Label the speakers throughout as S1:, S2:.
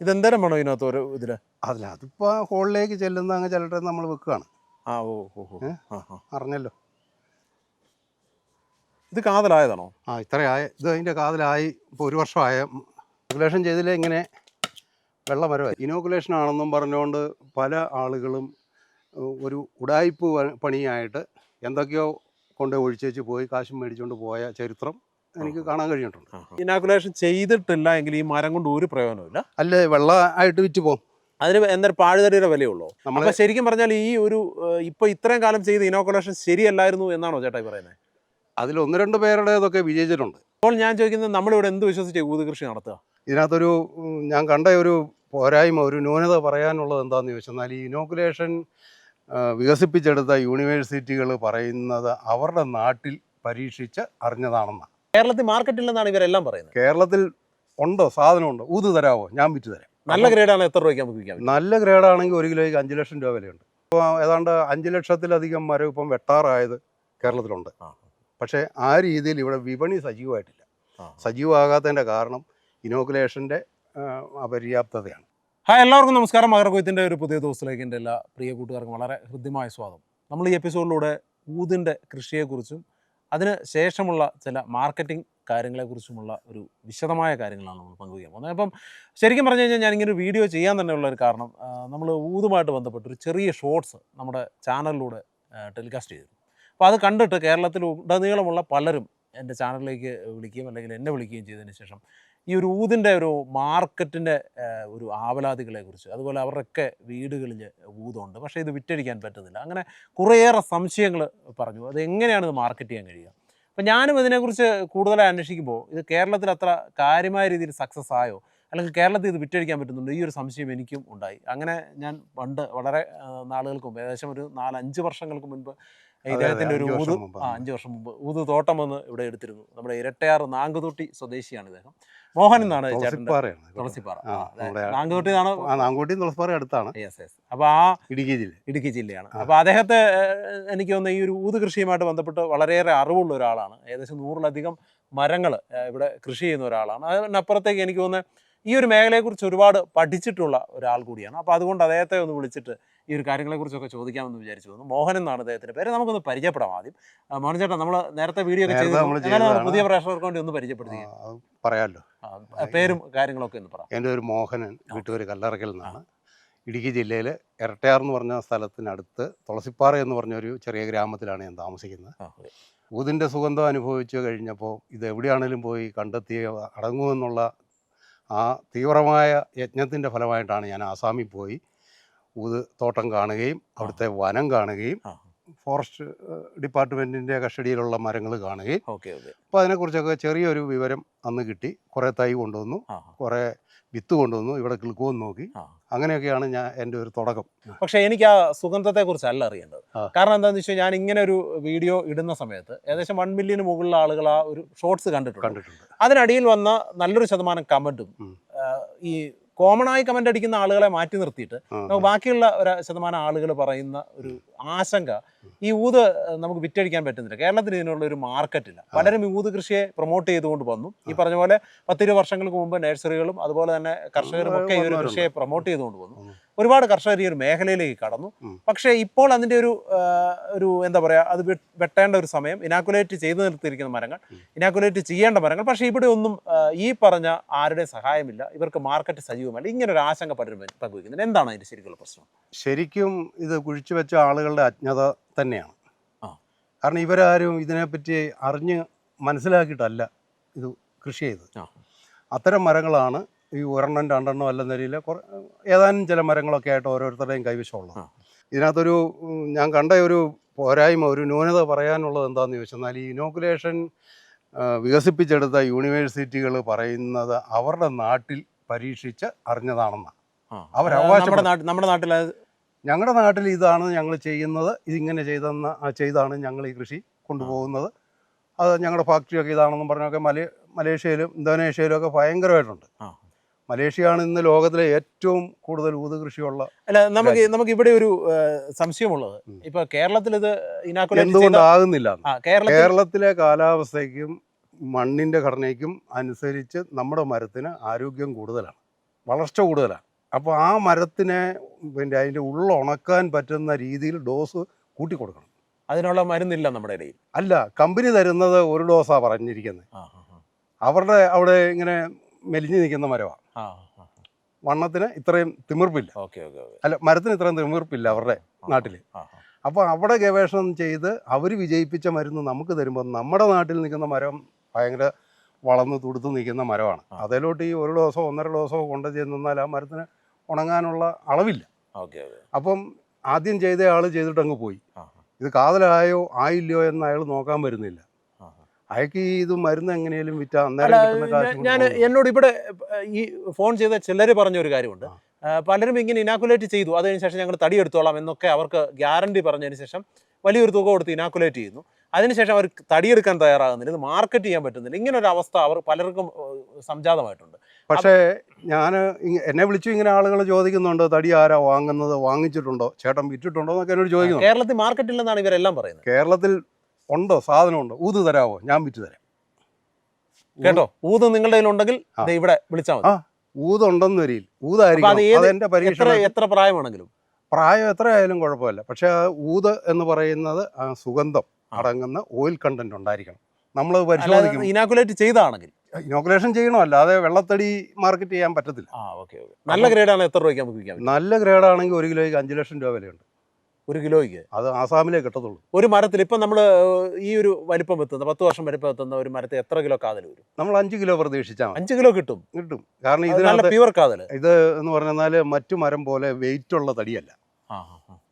S1: ഇതെന്തേരം വേണോ ഇതിനകത്ത് ഒരു ഇതിൽ?
S2: അതിൽ അതിപ്പോൾ ഹോളിലേക്ക് ചെല്ലുന്ന അങ്ങ് ചിലട്ട് നമ്മൾ വെക്കുകയാണ്.
S1: ആ ഓ ഓ ഓ
S2: ഏ?
S1: ആ ആ.
S2: അറിഞ്ഞല്ലോ.
S1: ഇത് കാതലായതാണോ?
S2: ആ ഇത്രയായ. ഇത് അതിന്റെ കാതിലായി. ഇപ്പോൾ ഒരു വർഷമായ. റെഗുലേഷൻ ചെയ്തില്ലേ ഇങ്ങനെ വെള്ളം വരവായി ഇനോക്കുലേഷൻ ആണെന്നും പറഞ്ഞുകൊണ്ട് പല ആളുകളും ഏഹ്, ഒരു ഉടായ്പ് പ- പണിയായിട്ട് എന്തൊക്കെയോ കൊണ്ട് വെച്ച് പോയി കാശും മേടിച്ചുകൊണ്ട് പോയ ചരിത്രം എനിക്ക് കാണാൻ കഴിഞ്ഞിട്ടുണ്ട്.
S1: ഇനാക്കുലേഷൻ ചെയ്തിട്ടില്ല എങ്കിൽ ഈ മരം കൊണ്ട് ഒരു പ്രയോജനമില്ല
S2: അല്ലേ വെള്ളമായിട്ട് വിറ്റ് പോകും.
S1: അതിന് എന്തൊരു പാഴുതടിയുടെ വിലയുള്ളൂ. അപ്പൊ ശരിക്കും പറഞ്ഞാൽ ഈ ഒരു ഇപ്പൊ ഇത്രയും കാലം ചെയ്ത ഇനോക്കുലേഷൻ ശരിയല്ലായിരുന്നു എന്നാണോ ചേട്ടാ ഈ പറയുന്നത്
S2: അതിൽ ഒന്ന് രണ്ട് പേരുടേതൊക്കെ വിജയിച്ചിട്ടുണ്ട്.
S1: അപ്പോൾ ഞാൻ ചോദിക്കുന്നത് നമ്മളിവിടെ എന്ത് വിശ്വസിച്ച് ഊത് കൃഷി നടത്തുക?
S2: ഇതിനകത്തൊരു ഞാൻ കണ്ട ഒരു പോരായ്മ ഒരു ന്യൂനത പറയാനുള്ളത് എന്താണെന്ന് ചോദിച്ചെന്നാൽ ഈ ഇനോക്കുലേഷൻ വികസിപ്പിച്ചെടുത്ത യൂണിവേഴ്സിറ്റികൾ പറയുന്നത് അവരുടെ നാട്ടിൽ പരീക്ഷിച്ച് അറിഞ്ഞതാണെന്നാണ്.
S1: കേരളത്തിൽ മാർക്കറ്റ് ഇല്ലെന്നാണ് ഇവരെല്ലാം പറയുന്നത്.
S2: കേരളത്തിൽ ഉണ്ടോ? സാധനമുണ്ടോ? ഊത് തരാമോ ഞാൻ വിറ്റ് തരാം.
S1: നല്ല ഗ്രേഡാണ് എത്ര രൂപയ്ക്ക് നമുക്ക് വിൽക്കാം
S2: നല്ല ഗ്രേഡാണെങ്കിൽ ഒരു കിലോയ്ക്ക് അഞ്ച് ലക്ഷം രൂപ വിലയുണ്ട്. ഇപ്പോൾ ഏതാണ്ട് അഞ്ച് ലക്ഷത്തിലധികം മരം ഇപ്പം വെട്ടാറായത് കേരളത്തിലുണ്ട്. പക്ഷേ ആ രീതിയിൽ ഇവിടെ വിപണി സജീവമായിട്ടില്ല. സജീവമാകാത്തതിന്റെ കാരണം ഇനോക്കുലേഷന്റെ അപര്യാപ്തതയാണ്.
S1: ഹായ് എല്ലാവർക്കും നമസ്കാരം. മകരകൊയ്ത്തിന്റെ ഒരു പുതിയ ദിവസത്തിലേക്ക് എന്റെ എല്ലാ പ്രിയ കൂട്ടുകാർക്കും വളരെ ഹൃദ്യമായ സ്വാഗതം. നമ്മൾ ഈ എപ്പിസോഡിലൂടെ ഊതിന്റെ കൃഷിയെക്കുറിച്ചും അതിന് ശേഷമുള്ള ചില മാർക്കറ്റിംഗ് കാര്യങ്ങളെക്കുറിച്ചുമുള്ള ഒരു വിശദമായ കാര്യങ്ങളാണ് നമ്മൾ പങ്കുവയ്ക്കാൻ പോകുന്നത്. അപ്പം ശരിക്കും പറഞ്ഞു കഴിഞ്ഞാൽ ഞാനിങ്ങനെ ഒരു വീഡിയോ ചെയ്യാൻ തന്നെയുള്ള ഒരു കാരണം നമ്മൾ ഊതുമായിട്ട് ബന്ധപ്പെട്ട് ഒരു ചെറിയ ഷോർട്സ് നമ്മുടെ ചാനലിലൂടെ ടെലികാസ്റ്റ് ചെയ്തു അപ്പോൾ അത് കണ്ടിട്ട് കേരളത്തിൽ ഉടനീളമുള്ള പലരും എന്റെ ചാനലിലേക്ക് വിളിക്കുകയും അല്ലെങ്കിൽ എന്നെ വിളിക്കുകയും ചെയ്തതിന് ശേഷം ഈ ഒരു ഊതിന്റെ ഒരു മാർക്കറ്റിന്റെ ഒരു ആവലാതികളെ കുറിച്ച് അതുപോലെ അവരുടെയൊക്കെ വീടുകളിൽ ഊതുണ്ട്. പക്ഷേ ഇത് വിറ്റഴിക്കാൻ പറ്റുന്നില്ല. അങ്ങനെ കുറേയേറെ സംശയങ്ങൾ പറഞ്ഞു. അത് എങ്ങനെയാണ് ഇത് മാർക്കറ്റ് ചെയ്യാൻ കഴിയുക? അപ്പം ഞാനും ഇതിനെക്കുറിച്ച് കൂടുതലായി അന്വേഷിക്കുമ്പോൾ ഇത് കേരളത്തിൽ അത്ര കാര്യമായ രീതിയിൽ സക്സസ് ആയോ? അല്ലെങ്കിൽ കേരളത്തിൽ ഇത് വിറ്റഴിക്കാൻ പറ്റുന്നുണ്ട്? ഈ ഒരു സംശയം എനിക്കും ഉണ്ടായി. അങ്ങനെ ഞാൻ പണ്ട് വളരെ നാളുകൾക്ക് മുമ്പ് ഏകദേശം ഒരു നാലഞ്ച് വർഷങ്ങൾക്ക് മുൻപ്
S2: അതെ,
S1: ഇദ്ദേഹത്തിന്റെ ഒരു ഊത് ആ അഞ്ച് വർഷം മുമ്പ് ഊത് തോട്ടം വന്ന് ഇവിടെ എടുത്തിരുന്നു. നമ്മുടെ ഇരട്ടയാർ നാങ്കുതൊട്ടി സ്വദേശിയാണ് ഇദ്ദേഹം. മോഹൻ എന്നാണ് തുളസിപ്പാറ. നാങ്കുതൊട്ടി
S2: അടുത്താണ്.
S1: യെസ് യെസ് അപ്പോൾ ആ
S2: ഇടുക്കി ജില്ല.
S1: ഇടുക്കി ജില്ലയാണ്.
S2: അപ്പൊ
S1: അപ്പോൾ അദ്ദേഹത്തെ എനിക്ക് തോന്നുന്നു ഈ ഒരു ഊത് കൃഷിയുമായിട്ട് ബന്ധപ്പെട്ട് വളരെയേറെ അറിവുള്ള ഒരാളാണ്. ഏകദേശം നൂറിലധികം മരങ്ങൾ ഇവിടെ കൃഷി ചെയ്യുന്ന ഒരാളാണ്. അതിനപ്പുറത്തേക്ക് എനിക്ക് തോന്നുന്നത് ഈ ഒരു മേഖലയെക്കുറിച്ച് ഒരുപാട് പഠിച്ചിട്ടുള്ള ഒരാൾ കൂടിയാണ്. അപ്പോൾ അതുകൊണ്ട് അദ്ദേഹത്തെ ഒന്ന് വിളിച്ചിട്ട് ഈ ഒരു കാര്യങ്ങളെക്കുറിച്ചൊക്കെ ചോദിക്കാമെന്ന് വിചാരിച്ചു തോന്നുന്നു മോഹൻ എന്നാണ് അദ്ദേഹത്തിന്റെ പേര്. നമുക്കൊന്ന് പരിചയപ്പെടാം ആദ്യം. മോഹൻ ചേട്ടാ നമ്മൾ നേരത്തെ വീഡിയോ ഒക്കെ ചെയ്തു. പുതിയ പ്രേക്ഷകർക്ക് വേണ്ടി ഒന്ന് പരിചയപ്പെടുത്തി.
S2: പറയാമല്ലോ
S1: പേരും കാര്യങ്ങളൊക്കെ ഒന്ന് പറയാം.
S2: എന്റെ ഒരു മോഹനൻ വീട്ടുപേര് കല്ലറക്കൽ നിന്നാണ്. ഇടുക്കി ജില്ലയിൽ ഇരട്ടയാർ എന്ന് പറഞ്ഞ സ്ഥലത്തിനടുത്ത് തുളസിപ്പാറ എന്ന് പറഞ്ഞ ഒരു ചെറിയ ഗ്രാമത്തിലാണ് ഞാൻ താമസിക്കുന്നത്. ഊതിന്റെ സുഗന്ധം അനുഭവിച്ചു കഴിഞ്ഞപ്പോൾ ഇത് എവിടെയാണേലും പോയി കണ്ടെത്തി അടങ്ങുമെന്നുള്ള ആ തീവ്രമായ യജ്ഞത്തിന്റെ ഫലമായിട്ടാണ് ഞാൻ ആസാമിൽ പോയി. ഊത് തോട്ടം കാണുകയും അവിടുത്തെ വനം കാണുകയും ഫോറസ്റ്റ് ഡിപ്പാർട്ട്മെന്റിന്റെ കസ്റ്റഡിയിലുള്ള മരങ്ങൾ കാണുകയും
S1: അപ്പൊ അതിനെ
S2: അപ്പോൾ അതിനെക്കുറിച്ചൊക്കെ ചെറിയൊരു വിവരം അന്ന് കിട്ടി. കുറേ തൈ കൊണ്ടുവന്നു കുറെ വിത്ത് കൊണ്ടുവന്നു ഇവിടെ കിളുക്കുമെന്ന് നോക്കി. അങ്ങനെയൊക്കെയാണ് ഞാൻ എന്റെ ഒരു തുടക്കം.
S1: പക്ഷേ എനിക്ക് ആ സുഗന്ധത്തെ അല്ല അറിയേണ്ടത് കാരണം എന്താണെന്ന് വെച്ചാൽ ഞാൻ ഇങ്ങനെ ഒരു വീഡിയോ ഇടുന്ന സമയത്ത് ഏകദേശം വൺ മില്യന് മുകളിലുള്ള ആളുകൾ ആ ഒരു ഷോർട്സ് കണ്ടിട്ടുണ്ട്.
S2: കണ്ടിട്ടുണ്ട്.
S1: അതിനടിയിൽ വന്ന നല്ലൊരു ശതമാനം കമന്റും ഈ കോമൺ ആയി കമന്റ് അടിക്കുന്ന ആളുകളെ മാറ്റി നിർത്തിയിട്ട് നമുക്ക് ബാക്കിയുള്ള ഒരു ശതമാനം ആളുകൾ പറയുന്ന ഒരു ആശങ്ക ഈ ഊത് നമുക്ക് വിറ്റഴിക്കാൻ പറ്റുന്നില്ല. കേരളത്തിൽ ഇതിനുള്ള ഒരു മാർക്കറ്റ് ഇല്ല പലരും ഈ ഊത് കൃഷിയെ പ്രൊമോട്ട് ചെയ്തുകൊണ്ട് വന്നു. ഈ പറഞ്ഞ പോലെ പത്തിരുപത് വർഷങ്ങൾക്ക് മുമ്പ് നഴ്സറികളും അതുപോലെ തന്നെ കർഷകരും ഒക്കെ ഈ ഒരു കൃഷിയെ പ്രൊമോട്ട് ചെയ്തുകൊണ്ട് വന്നു. ഒരുപാട് കർഷകർ ഈ ഒരു മേഖലയിലേക്ക് കടന്നു. പക്ഷേ ഇപ്പോൾ അതിന്റെ ഒരു ഒരു എന്താ പറയുക അത് വെട്ടേണ്ട ഒരു സമയം. ഇനാക്കുലേറ്റ് ചെയ്തു നിർത്തിയിരിക്കുന്ന മരങ്ങൾ. ഇനാക്കുലേറ്റ് ചെയ്യേണ്ട മരങ്ങൾ. പക്ഷേ ഇവിടെ ഒന്നും ഈ പറഞ്ഞ ആരുടെയും സഹായമില്ല. ഇവർക്ക് മാർക്കറ്റ് സജീവമല്ല. ഇങ്ങനെ ഒരു ആശങ്ക പലരും പങ്കുവയ്ക്കുന്നുണ്ട്. എന്താണ് അതിന്റെ ശരിക്കുള്ള പ്രശ്നം?
S2: ശരിക്കും ഇത് കുഴിച്ചു വെച്ച ആളുകളുടെ അജ്ഞത തന്നെയാണ്.
S1: ആ.
S2: കാരണം ഇവരാരും ഇതിനെപ്പറ്റി അറിഞ്ഞ് മനസ്സിലാക്കിയിട്ടല്ല ഇത് കൃഷി ചെയ്തത്. അത്തരം മരങ്ങളാണ് ഈ ഒരെണ്ണം രണ്ടെണ്ണം അല്ല നിലയിൽ കുറേ ഏതാനും ചില മരങ്ങളൊക്കെ ആയിട്ട് ഓരോരുത്തരുടെയും കൈവശമുള്ളത്. ഇതിനകത്തൊരു ഞാൻ കണ്ട ഒരു പോരായ്മ ഒരു ന്യൂനത പറയാനുള്ളത് എന്താണെന്ന് ചോദിച്ചെന്നാൽ ഈ ഇനോക്കുലേഷൻ വികസിപ്പിച്ചെടുത്ത യൂണിവേഴ്സിറ്റികൾ പറയുന്നത് അവരുടെ നാട്ടിൽ പരീക്ഷിച്ച് അറിഞ്ഞതാണെന്നാണ്
S1: അതായത് നമ്മുടെ നാട്ടിൽ
S2: ഞങ്ങളുടെ നാട്ടിൽ ഇതാണ് ഞങ്ങൾ ചെയ്യുന്നത് ഇതിങ്ങനെ ചെയ്തെന്ന ചെയ്താണ് ഞങ്ങൾ ഈ കൃഷി കൊണ്ടുപോകുന്നത്. അത് ഞങ്ങളുടെ ഫാക്ടറിയൊക്കെ ഇതാണെന്നും പറഞ്ഞൊക്കെ മലേ മലേഷ്യയിലും ഇന്തോനേഷ്യയിലും ഒക്കെ ഭയങ്കരമായിട്ടുണ്ട്. മലേഷ്യയാണ് ഇന്ന് ലോകത്തിലെ ഏറ്റവും കൂടുതൽ ഊത് കൃഷിയുള്ള
S1: അല്ല നമുക്ക് നമുക്ക് ഇവിടെ ഒരു സംശയമുള്ളത്. ഇപ്പൊ കേരളത്തിൽ ഇത്
S2: എന്തുകൊണ്ടാകുന്നില്ല? കേരളത്തിലെ കാലാവസ്ഥയ്ക്കും മണ്ണിന്റെ ഘടനയ്ക്കും അനുസരിച്ച് നമ്മുടെ മരത്തിന് ആരോഗ്യം കൂടുതലാണ്. വളർച്ച കൂടുതലാണ്. അപ്പോൾ ആ മരത്തിനെ പിന്നെ അതിന്റെ ഉള്ള ഉണക്കാൻ പറ്റുന്ന രീതിയിൽ ഡോസ് കൂട്ടി കൊടുക്കണം
S1: അതിനുള്ള മരുന്നില്ല നമ്മുടെ ഇടയിൽ.
S2: അല്ല കമ്പനി തരുന്നത് ഒരു ഡോസാണ് പറഞ്ഞിരിക്കുന്നത്. അവരുടെ അവിടെ ഇങ്ങനെ മെലിഞ്ഞു നിൽക്കുന്ന മരമാണ്. വണ്ണത്തിന് ഇത്രയും തിമിർപ്പില്ല. അല്ല മരത്തിന് ഇത്രയും തിമിർപ്പില്ല അവരുടെ നാട്ടിൽ. അപ്പോൾ അവിടെ ഗവേഷണം ചെയ്ത് അവർ വിജയിപ്പിച്ച മരുന്ന് നമുക്ക് തരുമ്പോൾ നമ്മുടെ നാട്ടിൽ നിൽക്കുന്ന മരം ഭയങ്കര വളർന്ന് തുടുത്ത് നിൽക്കുന്ന മരമാണ്. അതിലോട്ട് ഈ ഒരു ഡോസോ ഒന്നര ഡോസോ കൊണ്ട് ചെന്നാൽ ആ മരത്തിന് ഉണങ്ങാനുള്ള അളവില്ല. അപ്പം ആദ്യം ചെയ്ത ആൾ ചെയ്തിട്ട് അങ്ങ് പോയി ഇത് കാതലായോ ആയില്ലയോ എന്ന് അയാൾ നോക്കാൻ വരുന്നില്ല. അയാൾക്ക് ഈ ഇത് മരുന്ന് എങ്ങനെയും വിറ്റ അന്നേരം
S1: ഞാൻ എന്നോട് ഇവിടെ ഈ ഫോൺ ചെയ്ത ചിലർ പറഞ്ഞ ഒരു കാര്യമുണ്ട് പലരും ഇങ്ങനെ ഇനാക്കുലേറ്റ് ചെയ്തു. അതിന് ശേഷം ഞങ്ങൾ തടിയെടുത്തോളാം എന്നൊക്കെ അവർക്ക് ഗ്യാരണ്ടി പറഞ്ഞതിന് ശേഷം വലിയൊരു തുക കൊടുത്ത് ഇനാക്കുലേറ്റ് ചെയ്യുന്നു. അതിനുശേഷം അവർ തടിയെടുക്കാൻ തയ്യാറാകുന്നില്ല. ഇത് മാർക്കറ്റ് ചെയ്യാൻ പറ്റുന്നില്ല. ഇങ്ങനെ ഒരു അവസ്ഥ അവർ പലർക്കും സംജാതമായിട്ടുണ്ട്.
S2: പക്ഷേ ഞാൻ എന്നെ വിളിച്ചു ഇങ്ങനെ ആളുകൾ ചോദിക്കുന്നുണ്ട് തടി ആരാ വാങ്ങുന്നത് വാങ്ങിച്ചിട്ടുണ്ടോ ചേട്ടൻ വിറ്റിട്ടുണ്ടോ എന്നൊക്കെ എന്നോട് ചോദിക്കുന്നു
S1: കേരളത്തിൽ മാർക്കറ്റ് ഇല്ലെന്നാണ് ഇവരെല്ലാം പറയുന്നത്.
S2: കേരളത്തിൽ ഉണ്ടോ? സാധനമുണ്ടോ ഊത് തരാവോ? ഞാൻ വിറ്റ് തരാം.
S1: കേട്ടോ? ഊത് നിങ്ങളുടെ കയ്യിലുണ്ടെങ്കിൽ ഇവിടെ വിളിച്ചാൽ മതി.
S2: ഊതുണ്ടെന്ന്
S1: അപ്പൊ
S2: ഊതായിരിക്കും
S1: എത്ര
S2: പരീക്ഷ
S1: എത്ര പ്രായമാണെങ്കിലും.
S2: പ്രായം എത്ര ആയാലും കുഴപ്പമില്ല. പക്ഷെ ഊത് എന്ന് പറയുന്നത് സുഗന്ധം അടങ്ങുന്ന ഓയിൽ കണ്ടന്റ് ഉണ്ടായിരിക്കണം.
S1: നമ്മൾ
S2: പരിശോധിക്കും.
S1: ഇനാക്കുലേറ്റ് ചെയ്താണെങ്കിൽ
S2: ഇനോക്കുലേഷൻ ചെയ്യണോ? അല്ലാതെ വെള്ളത്തടി മാർക്കറ്റ് ചെയ്യാൻ പറ്റത്തില്ല.
S1: നല്ല ഗ്രേഡാണ് എത്ര രൂപയ്ക്ക് നമുക്ക്
S2: നല്ല ഗ്രേഡാണെങ്കിൽ ഒരു കിലോയ്ക്ക് അഞ്ച് ലക്ഷം രൂപ വിലയുണ്ട്.
S1: ഒരു കിലോയ്ക്ക്.
S2: അത് ആസാമിലേ കിട്ടത്തുള്ളൂ.
S1: ഒരു മരത്തിൽ ഇപ്പം നമ്മൾ ഈ ഒരു വലിപ്പം എത്തുന്ന പത്ത് വർഷം വലിപ്പം എത്തുന്ന ഒരു മരത്തിൽ എത്ര കിലോ കാതൽ വരും?
S2: നമ്മൾ അഞ്ച് കിലോ പ്രതീക്ഷിച്ചാൽ
S1: അഞ്ച് കിലോ കിട്ടും.
S2: കിട്ടും. കാരണം
S1: ഇത് നല്ല പ്യുവർ കാതൽ.
S2: ഇത് എന്ന് പറഞ്ഞാൽ മറ്റു മരം പോലെ വെയിറ്റ് ഉള്ള തടിയല്ല.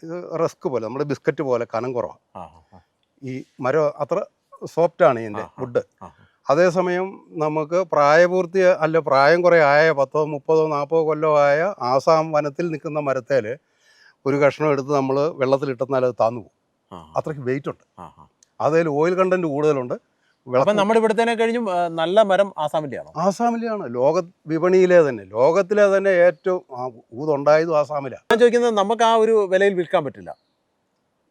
S2: ഇത് റസ്ക് പോലെ നമ്മുടെ ബിസ്ക്കറ്റ് പോലെ കനം കുറവാണ് ഈ മരം അത്ര സോഫ്റ്റാണ് ഇതിന്റെ
S1: ആ, ആ.
S2: വുഡ് അതേസമയം നമുക്ക് പ്രായപൂർത്തി അല്ല പ്രായം കുറേ ആയ പത്തോ മുപ്പതോ നാൽപ്പതോ കൊല്ലോ ആയ ആസാം വനത്തിൽ നിൽക്കുന്ന മരത്തേൽ ഒരു കഷ്ണം എടുത്ത് നമ്മൾ വെള്ളത്തിലിട്ടെന്നാൽ അത് താന്നു പോകും. അത്രയ്ക്ക് വെയിറ്റ് ഉണ്ട്. അതിൽ ഓയിൽ കണ്ടന്റ് കൂടുതലുണ്ട്.
S1: അപ്പം നമ്മുടെ ഇവിടുത്തെ കഴിഞ്ഞും നല്ല മരം ആസാമിലെയാണോ?
S2: ആസാമിലെയാണ്. ലോക വിപണിയിലെ തന്നെ. ലോകത്തിലെ തന്നെ ഏറ്റവും ഊതുണ്ടായതും ആസാമിലാണ്
S1: ഞാൻ ചോദിക്കുന്നത് നമുക്ക് ആ ഒരു വിലയിൽ വിൽക്കാൻ പറ്റില്ല.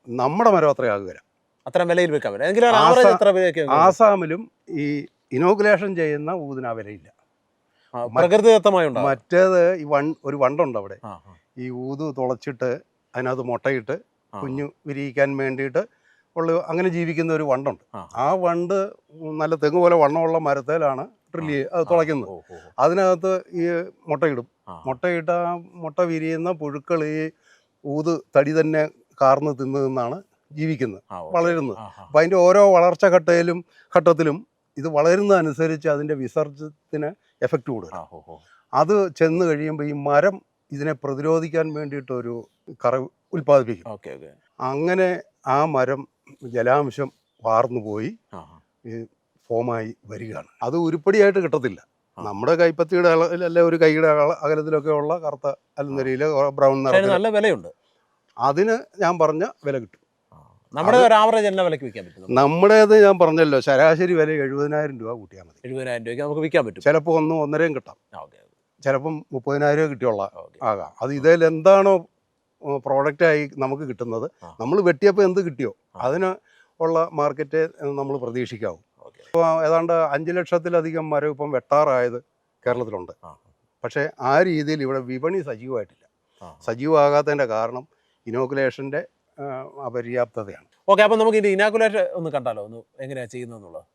S2: നമ്മുടെ മരം അത്ര
S1: ആകുകയില്ല അത്ര വിലയിൽ വിൽക്കാൻ പറ്റില്ല.
S2: ആസാമിലും ഈ ഇനോക്കുലേഷൻ ചെയ്യുന്ന ഊതിന് ആ വിലയില്ല.
S1: പ്രകൃതിദത്തമായി
S2: മറ്റേത് ഈ വൺ ഒരു വണ്ടുണ്ട് അവിടെ. ഈ ഊത് തുളച്ചിട്ട് അതിനകത്ത് മുട്ടയിട്ട്. കുഞ്ഞു വിരിയിക്കാൻ വേണ്ടിയിട്ട് ഉള്ള അങ്ങനെ ജീവിക്കുന്ന ഒരു വണ്ടുണ്ട്
S1: ആ.
S2: വണ്ട് നല്ല തെങ്ങ് പോലെ വണ്ണമുള്ള മരത്തേലാണ് ഡ്രില്ല് അത് തുളയ്ക്കുന്നത്. അതിനകത്ത് ഈ മുട്ടയിടും. മുട്ടയിട്ട ആ മുട്ട വിരിയുന്ന പുഴുക്കൾ ഈ ഊത് തടി തന്നെ കാർന്ന് തിന്നു നിന്നാണ് ജീവിക്കുന്നത്. വളരുന്നത്. അപ്പം അതിന്റെ ഓരോ വളർച്ച ഘട്ടയിലും ഘട്ടത്തിലും ഇത് വളരുന്നതനുസരിച്ച് അതിന്റെ വിസർജ്യത്തിന് എഫക്റ്റ് കൂടുതൽ. അത് ചെന്ന് കഴിയുമ്പോൾ ഈ മരം ഇതിനെ പ്രതിരോധിക്കാൻ വേണ്ടിയിട്ടൊരു കറ ഉൽപ്പാദിപ്പിക്കും.
S1: Okay okay.
S2: അങ്ങനെ ആ മരം ജലാംശം വാർന്നു പോയി. ഫോമായി വരികയാണ്. അത് ഉരുപ്പടിയായിട്ട് കിട്ടത്തില്ല. നമ്മുടെ കൈപ്പത്തിയുടെ അല്ല ഒരു കൈയുടെ അകലത്തിലൊക്കെ ഉള്ള കറുത്ത അലുനരിയിൽ ബ്രൗൺ
S1: നല്ല വിലയുണ്ട്.
S2: അതിന് ഞാൻ പറഞ്ഞ വില കിട്ടും.
S1: നമ്മുടെ ഒരു ആവറേജ് എന്നാ വിലക്ക് വിൽക്കാൻ പറ്റും
S2: നമ്മുടേത് ഞാൻ പറഞ്ഞല്ലോ ശരാശരി വില എഴുപതിനായിരം രൂപ കൂട്ടിയാൽ മതി.
S1: എഴുപതിനായിരം രൂപയ്ക്ക് നമുക്ക് വിൽക്കാൻ പറ്റും.
S2: ചിലപ്പോൾ ഒന്നും ഒന്നരയും കിട്ടാം.
S1: ഓക്കേ.
S2: ചിലപ്പം മുപ്പതിനായിരം രൂപ കിട്ടിയുള്ള ആകാം. അത് ഇതിൽ എന്താണോ പ്രോഡക്റ്റായി നമുക്ക് കിട്ടുന്നത് നമ്മൾ വെട്ടിയപ്പോൾ എന്ത് കിട്ടിയോ. അതിന് ഉള്ള മാർക്കറ്റ് നമ്മൾ പ്രതീക്ഷിക്കാവും. ഇപ്പോൾ ഏതാണ്ട് അഞ്ച് ലക്ഷത്തിലധികം മരം ഇപ്പം വെട്ടാറായത് കേരളത്തിലുണ്ട്. പക്ഷേ ആ രീതിയിൽ ഇവിടെ വിപണി സജീവമായിട്ടില്ല. സജീവമാകാത്തതിന്റെ കാരണം ഇനോക്കുലേഷന്റെ അപര്യാപ്തതയാണ്.
S1: ഓക്കെ അപ്പം നമുക്ക് ഇനി ഇനാക്കുലേറ്റ് ഒന്ന് കണ്ടാലോ? ഒന്ന് എങ്ങനെയാണ് ചെയ്യുന്നതെന്നുള്ളത്?